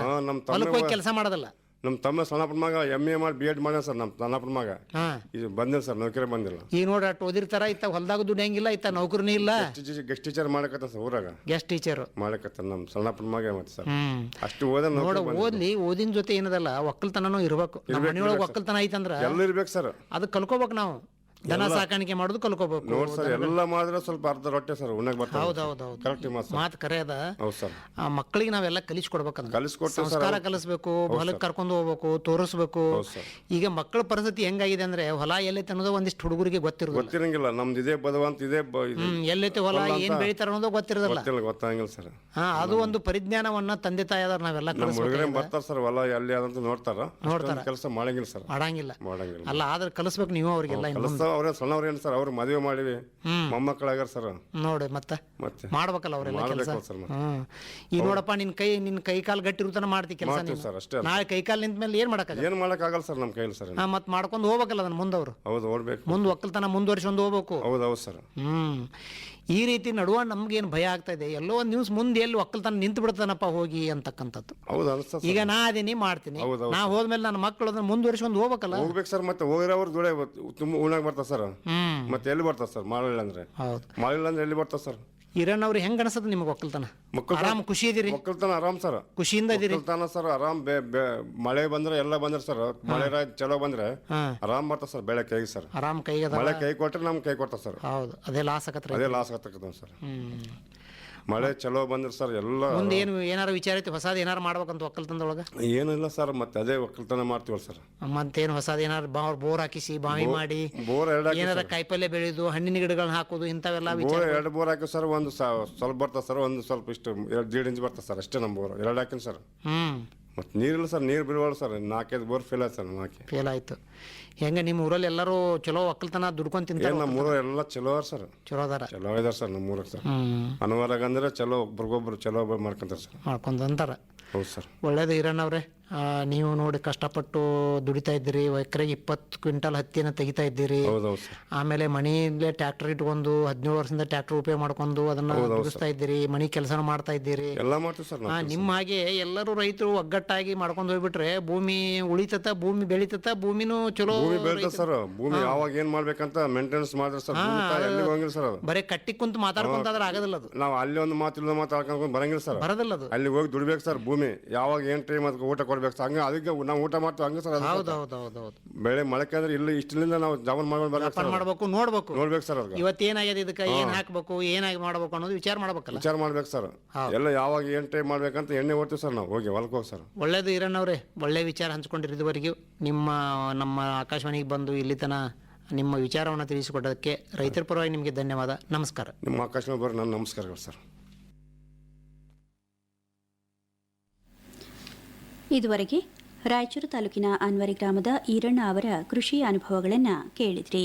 ಹೊಲಕ್ಕೆ ಹೋಗಿ ಕೆಲಸ ಮಾಡೋದಲ್ಲ. ನಮ್ಮ ತಮ್ಮ ಸಣ್ಣಪ್ಪನ ಮಗ ಎಂ ಎ ಮಾಡಿ ಬಿ ಎಡ್ ಮಾಡ್ಯಾನ ಸರ್ ನಮ್ಮ ಸಣ್ಣಪ್ಪನ ಮಗ. ಹಾ. ಇದು ಬಂದಿಲ್ಲ ಸರ್ ನೌಕರಿ ಬಂದಿಲ್ಲ. ಈಗ ನೋಡ್ರಿ ಅಟ್ ಓದಿರ್ತಾರ ಇತ್ತ ಹೊಲ್ದಾಗ ದುಡಿಯಂಗಿಲ್ಲ ಇತ್ತ ನೌಕರಿನೇ ಇಲ್ಲ. ಗೆಸ್ಟ್ ಟೀಚರ್ ಮಾಡಕತ್ತ ಸರ್ ಊರಾಗ. ಗೆಸ್ಟ್ ಟೀಚರ್ ಮಾಡಕತ್ತ ನಮ್ಮ ಸಣ್ಣಪ್ಪನ ಮಗ ಮತ್ತೆ ಸರ್. ಹ್ಮ್. ಅಷ್ಟು ಓದ ನೋಡ ನೌಕರಿ ಬಂದಿಲ್ಲ. ಓದ್ಲಿ ಓದಿನ ಜೊತೆ ಏನದಲ್ಲ ಒಕ್ಕಲ್ತನೂ ಇರ್ಬೇಕು. ನಮ್ಮ ಮನೆಯೊಳಗೆ ಒಕ್ಕಲ್ತನ ಐತಂದ್ರ ಎಲ್ಲ ಇರ್ಬೇಕು ಸರ್. ಅದಕ್ಕೆ ಕಲ್ಕೋಬೇಕು ನಾವು. ದನ ಸಾಕಾಣಿಕೆ ಮಾಡೋದು ಕಲ್ಕೋಬೇಕು. ನೋಡಿ ಸರ್ ಎಲ್ಲ ಮಾಡಿದ್ರೆ ಸ್ವಲ್ಪ ಅರ್ಧ ರೊಟ್ಟೆ ಸರ್ ಉಣ್ಣಕ್ ಹೌದ್ ಹೌದು ಹೌದು ಹೌದು. ಕರೆಕ್ಟ್ ಮಾತು ಸರ್. ಮಾತು ಕರೆ ಅದ. ಹೌದು ಸರ್. ಆ ಮಕ್ಕಳಿಗೆ ನಾವೆಲ್ಲ ಕಲಿಸ್ಕೊಡ್ಬೇಕಂತ ಕಲಿಸ್ಕೊಡ್ತೀವಿ ಸರ್ ಸಂಸ್ಕಾರ. ಕಲಿಸ್ಬೇಕು ಹೊಲಕ್ಕೆ ಕರ್ಕೊಂಡು ಹೋಗ್ಬೇಕು ತೋರಿಸ್ಬೇಕು. ಸರ್. ಈಗ ಮಕ್ಕಳ ಪರಿಸ್ಥಿತಿ ಹೆಂಗಾಗಿದೆ ಅಂದ್ರೆ ಹೊಲ ಎಲ್ಲೈತೆ ಅನ್ನೋದು ಒಂದಿಷ್ಟು ಹುಡುಗರಿಗೆ ಗೊತ್ತಿರೋದಿಲ್ಲ. ಗೊತ್ತಿರಂಗಿಲ್ಲ. ನಮ್ದು ಇದೇ ಬದವಂತ ಇದೇ ಬ- ಇದು ಹ್ಮ್ ಎಲ್ಲೈತೆ ಹೊಲ ಏನ್ ಬೆಳಿತಾರ ಅನ್ನೋದು ಗೊತ್ತಿರೋದಿಲ್ಲ. ಗೊತ್ತಿಲ್ಲ ಗೊತ್ತಾಗಿಲ್ಲ ಸರ್. ಹಾ ಅದು ಒಂದು ಪರಿಜ್ಞಾನವನ್ನ ತಂದೆ ತಾಯದಾರ ನಾವೆಲ್ಲ ನಮ್ಮ ಹುಡುಗರೇ ಕಲಿಸ್ಬೇಕು ಬರ್ತಾರ ಸರ್ ಹೊಲ ಎಲ್ಲಿ ಅದಂತ ನೋಡ್ತಾರ. ನೋಡ್ತಾರ. ಕೆಲಸ ಮಾಡಂಗಿಲ್ಲ ಸರ್. ಮಾಡಂಗಿಲ್ಲ. ಮಾಡಂಗಿಲ್ಲ. ಅಲ್ಲ ಆದ್ರೆ ಕಲಿಸ್ಬೇಕು ನೀವು ಅವ್ರಿಗೆಲ್ಲ ಇನ್ನು ಅವ್ರೇ ಸಣ್ಣವ್ರೇನು ಸರ್? ಅವ್ರು ಮದುವೆ ಮಾಡಿವಿ. ಮೊಮ್ಮಕ್ಕಳಾಗ್ಯಾರ ಸರ್. ನೋಡಿ ಮತ್ತೆ? ಮತ್ತೆ? ಮಾಡ್ಬೇಕಲ್ಲ ಅವರೆಲ್ಲ ಕೆಲಸ? ಮಾಡ್ಬೇಕಲ್ಲ ಸರ್ ಮತ್ತೆ. ಹ್ಮ್. ಈಗ ನೋಡಪ್ಪ ನಿನ್ ಕೈ ನಿನ್ ಕೈ ಕಾಲು ಗಟ್ಟಿ ಇರುತ್ತಾನ ಮಾಡ್ತಿ ಕೆಲಸ ಮಾಡ್ತೀವಿ ಸರ್ ಅಷ್ಟೇ ಅಲ್ಲ. ನಾಳೆ ಕೈ ಕಾಲು ನಿಂತ ಮೇಲೆ ಏನ್ ಮಾಡಕ್ಕಾಗ ಏನ್ ಮಾಡಕ್ ಆಗಲ್ಲ ಸರ್ ನಮ್ಮ ಕೈಯಲ್ಲಿ ಸರ್ ಮತ್ ಮಾಡ್ಕೊಂಡು ಹೋಗ್ಬೇಕಲ್ಲ ಅದನ್ನ ಮುಂದವ್ರು? ಹೌದು ಓಡ್ಬೇಕು. ಮುಂದ್ ಒಕ್ಕಲ್ತನ ಒಂದು ಹೋಗ್ಬೇಕು. ಹೌದು ಹೌದು ಸರ್. ಹ್ಮ್. ಈ ರೀತಿ ನಡುವ ನಮ್ಗೇನು ಭಯ ಆಗ್ತಾ ಇದೆ ಎಲ್ಲೋ ಒಂದು ನ್ಯೂಸ್ ಮುಂದೆ ಎಲ್ಲಿ ಒಕ್ಕಲ್ತನ ನಿಂತು ಬಿಡ್ತಾನಪ್ಪ ಹೋಗಿ ಅಂತಕ್ಕಂಥದ್ದು. ಹೌದು ಅನ್ಸ್ತದೆ ಈಗ ನಾ ಅದೀನಿ ಮಾಡ್ತೀನಿ. ಹೌದು, ಹೌದ್. ನಾ ಹೋದ್ಮೇಲೆ ನನ್ನ ಮಕ್ಕಳು ಅದನ್ನ ಒಂದು ಹೋಗ್ಬೇಕಲ್ಲ? ಹೋಗ್ಬೇಕು ಸರ್ ಮತ್ತೆ ಹೋಗಿರೋರು ದುಡೆ ತುಂಬ ಉಣ್ಣಾಗ ಬರ್ತಾರೆ ಸರ್. ಹ್ಮ್. ಮತ್ತೆ ಎಲ್ಲಿ ಬರ್ತಾರೆ ಸರ್? ಮಾಡಲಿಲ್ಲ ಅಂದ್ರೆ. ಹೌದು. ಮಾಡಿಲ್ಲ ಅಂದ್ರೆ ಎಲ್ಲಿ ಬರ್ತಾರೆ ಸರ್? ಹಿರಣ್ಣವ್ರು ಹೆಂಗ್ ಅನಿಸ್ತದ ನಿಮಗೆ ಒಕ್ಕಲ್ತನ? ಆರಾಮ್ ಖುಷಿ ಇದೀರಿ? ಒಕ್ಕಲ್ತನ ಆರಾಮ್ ಸರ್. ಖುಷಿಯಿಂದ ಇದೀರಿ? ಒಕ್ಕಲ್ತನ ಸರ್ ಆರಾಮ್ ಬೆ ಬೆ- ಮಳೆ ಬಂದ್ರೆ ಎಲ್ಲ ಬಂದ್ರೆ ಸರ್. ಮಳೆ ರಾ- ಚಲೋ ಬಂದ್ರೆ ಹಾ. ಆರಾಮ್ ಬರ್ತಾವ ಸರ್ ಬೆಳೆ ಕೈ ಸರ್. ಆರಾಮ್ ಕೈ ಮಳೆ ಕೈ ಕೊಟ್ರೆ ನಮ್ ಕೈ ಕೊಡ್ತಾರೆ ಸರ್. ಹೌದು ಅದೇ ಲಾಸ್ ಆಗತ್ತೆ ಅದೇ ಲಾಸ್ ಆಗ್ತಕ್ಕಂಥ ಸರ್. ಹ್ಮ್. ಮಳೆ ಚಲೋ ಬಂದ್ರೆ ಸರ್ ಎಲ್ಲ ಮುಂದೆ ಏನು ಏನಾರ ವಿಚಾರ ಐತಿ? ಹೊಸದು ಏನಾರ ಮಾಡ್ಬೇಕಂತ ಒಕ್ಕಲ್ತನದೊಳಗ ಏನಿಲ್ಲ ಸರ್ ಮತ್ತೆ ಅದೇ ಒಕ್ಕಲ್ತನ ಮಾಡ್ತೀವಲ್ಲ ಸರ್. ಮತ್ತೇನು ಹೊಸದು ಏನಾರ ಬಾ- ಬೋರ್ ಹಾಕಿಸಿ ಬಾವಿ ಮಾಡಿ ಬೋರ್ ಎರಡು ಹಾಕಿ ಏನಾರ ಕಾಯಿಪಲ್ಯ ಬೆಳೆದು ಹಣ್ಣಿನ ಗಿಡಗಳನ್ನ ಹಾಕೋದು ಇಂಥವೆಲ್ಲ ವಿಚಾರ ಬೋರ್ ಎರಡು ಬೋರ್ ಹಾಕಿ ಸರ್ ಒಂದು ಸ- ಸ್ವಲ್ಪ ಬರ್ತದೆ ಸರ್ ಒಂದು ಸ್ವಲ್ಪ ಇಷ್ಟು ಎರಡು ದೀಡ್ ಇಂಚ್ ಬರ್ತದೆ ಸರ್ ಅಷ್ಟೇ ನಮ್ಮ ಬೋರ್. ಎರಡು ಹಾಕಿನ ಸರ್. ಹ್ಮ್. ಮತ್ತೆ ನೀರಿಲ್ಲ ಸರ್ ನೀರು ಬಿಡುವಲ್ಲ ಸರ್ ನಾಲ್ಕೈದು ಬೋರ್ ಫೇಲ್ ಆಯ್ತು ಸರ್ ನಾಲ್ಕು ಫೇಲ್ ಆಯ್ತು. ಹೆಂಗ ನಿಮ್ಮ ಊರಲ್ಲಿ ಎಲ್ಲರೂ ಚಲೋ ಒಕ್ಕಲ್ತನ ದುಡ್ಕೊಂಡ್ ತಿಂತಾರ ನಮ್ಮ ಊರ ಎಲ್ಲ ಚಲೋ ಅದ ಸರ್. ಚಲೋ ಅದಾರ? ಚಲೋ ಇದಾರೆ ಸರ್ ನಮ್ಮ ಊರಾಗ ಸರ್. ಅನುವಾರಾಗ ಅಂದ್ರೆ ಚಲೋ ಒಬ್ರಿಗೊಬ್ರು ಚಲೋ ಮಾಡ್ಕೊಂತಾರೆ ಸರ್. ಮಾಡ್ಕೊಂಡ್ ಅಂತಾರೆ. ಹೌದು ಸರ್. ಒಳ್ಳೇದು ಹಿರಣ್ಣವ್ರೆ ನೀವು ನೋಡಿ ಕಷ್ಟಪಟ್ಟು ದುಡಿತಾ ಇದ್ದೀರಿ ಎಕರೆಗೆ ಇಪ್ಪತ್ತು ಕ್ವಿಂಟಲ್ ಹತ್ತಿನ ತೆಗಿತಾ ಇದ್ದೀರಿ. ಆಮೇಲೆ ಮನೆಯಲ್ಲೇ ಟ್ರ್ಯಾಕ್ಟರ್ ಇಟ್ಕೊಂಡು ಹದಿನೇಳು ವರ್ಷದಿಂದ ಟ್ರ್ಯಾಕ್ಟರ್ ಉಪಯೋಗ ಮಾಡ್ಕೊಂಡು ಅದನ್ನ ದುಡಿಸ್ತಾ ಇದ್ದೀರಿ ಮನಿ ಕೆಲಸನ ಮಾಡ್ತಾ ಇದ್ದೀರಿ. ಎಲ್ಲ ಮಾಡ್ತೀವಿ ಸರ್ ನಿಮ್ಮ ಹಾಗೆ ಎಲ್ಲರೂ ರೈತರು ಒಗ್ಗಟ್ಟಾಗಿ ಮಾಡ್ಕೊಂಡು ಹೋಗ್ಬಿಟ್ರೆ ಭೂಮಿ ಉಳಿತತ ಭೂಮಿ ಬೆಳಿತತ ಭೂಮಿನೂ ಚಲೋ ಸರ್. ಭೂಮಿ ಯಾವಾಗ ಏನ್ ಮಾಡ್ಬೇಕಂತ ಮೇಂಟೆನೆನ್ಸ್ ಮಾಡಿದ್ರೆ ಸರ್. ಬರೀ ಕಟ್ಟಿ ಕುಂತ ಮಾತಾಡ್ಕೊಂತ ಆದ್ರೆ ಆಗೋದಿಲ್ಲ ಅದು. ನಾವು ಅಲ್ಲಿ ಒಂದು ಮಾತು ಇಲ್ಲೊಂದು ಮಾತಾಡ್ಕೊಂಡು ಬರಂಗಿಲ್ಲ ಸರ್. ಬರೋದಿಲ್ಲ ಅದು. ಅಲ್ಲಿ ಹೋಗಿ ದುಡಿಬೇಕು ಸರ್ ಭೂಮಿ. ಯಾವಾಗ ಏನ್ ಟೈಮ್ ಅದಕ್ಕೆ ಊಟ ಕೊಡ್ಬೇಕು ಸರ್ ಹಂಗೆ ಅದಕ್ಕೆ ನಾವು ಊಟ ಮಾಡ್ತೀವಿ ಹಂಗೆ ಸರ್ ಅದು ಹೌದು ಹೌದು ಹೌದು ಹೌದು ಬೆಳೆ ಮೊಳಕೆ ಅಂದ್ರೆ ಇಲ್ಲಿ ಇಷ್ಟಲಿಂದ ನಾವು ಜಾಮನ್ ಮಾಡ್ಕೊಂಡು ಬರ್ಬೇಕು ವ್ಯಾಪಾರ ಸರ್ ಮಾಡ್ಬೇಕು ನೋಡ್ಬೇಕು. ನೋಡ್ಬೇಕು ಸರ್ ಅದಕ್ಕೆ ಇವತ್ತು ಏನಾಗ್ಯದ ಇದಕ್ಕೆ ಏನ್ ಹಾಕ್ಬೇಕು ಏನಾಗಿ ಮಾಡ್ಬೇಕು ಅನ್ನೋದು ವಿಚಾರ ಮಾಡ್ಬೇಕಲ್ಲ. ವಿಚಾರ ಮಾಡ್ಬೇಕು ಸರ್. ಎಲ್ಲ ಯಾವಾಗ ಏನ್ ಟೈಮ್ ಮಾಡ್ಬೇಕಂತ ಎಣ್ಣೆ ಓಡ್ತೀವಿ ಸರ್ ನಾವು. ಹೋಗಿ ಹೊಲಕ್ಕೆ ಹೋಗಿ ಸರ್. ಒಳ್ಳೇದು ಇರಣ್ಣವ್ರೆ ಒಳ್ಳೆ ವಿಚಾರ ಹಂಚ್ಕೊಂಡಿರಿ ಇದುವರೆಗೂ. ನಿಮ್ಮ ನಮ್ಮ ಆಕಾಶವಾಣಿಗೆ ಬಂದು ಇಲ್ಲಿ ತನ ನಿಮ್ಮ ವಿಚಾರವನ್ನು ತಿಳಿಸಿಕೊಟ್ಟದಕ್ಕೆ ರೈತರ ಪರವಾಗಿ ನಿಮಗೆ ಧನ್ಯವಾದ. ನಮಸ್ಕಾರ. ನಿಮ್ಮ ಆಕಾಶವಾಣಿ ಬರೋ ನನ್ನ ನಮಸ್ಕಾರಗಳು ಸರ್. ಇದುವರೆಗೆ ರಾಯಚೂರು ತಾಲೂಕಿನ ಅನ್ವರಿ ಗ್ರಾಮದ ಈರಣ್ಣ ಅವರ ಕೃಷಿ ಅನುಭವಗಳನ್ನು ಕೇಳಿದ್ರಿ.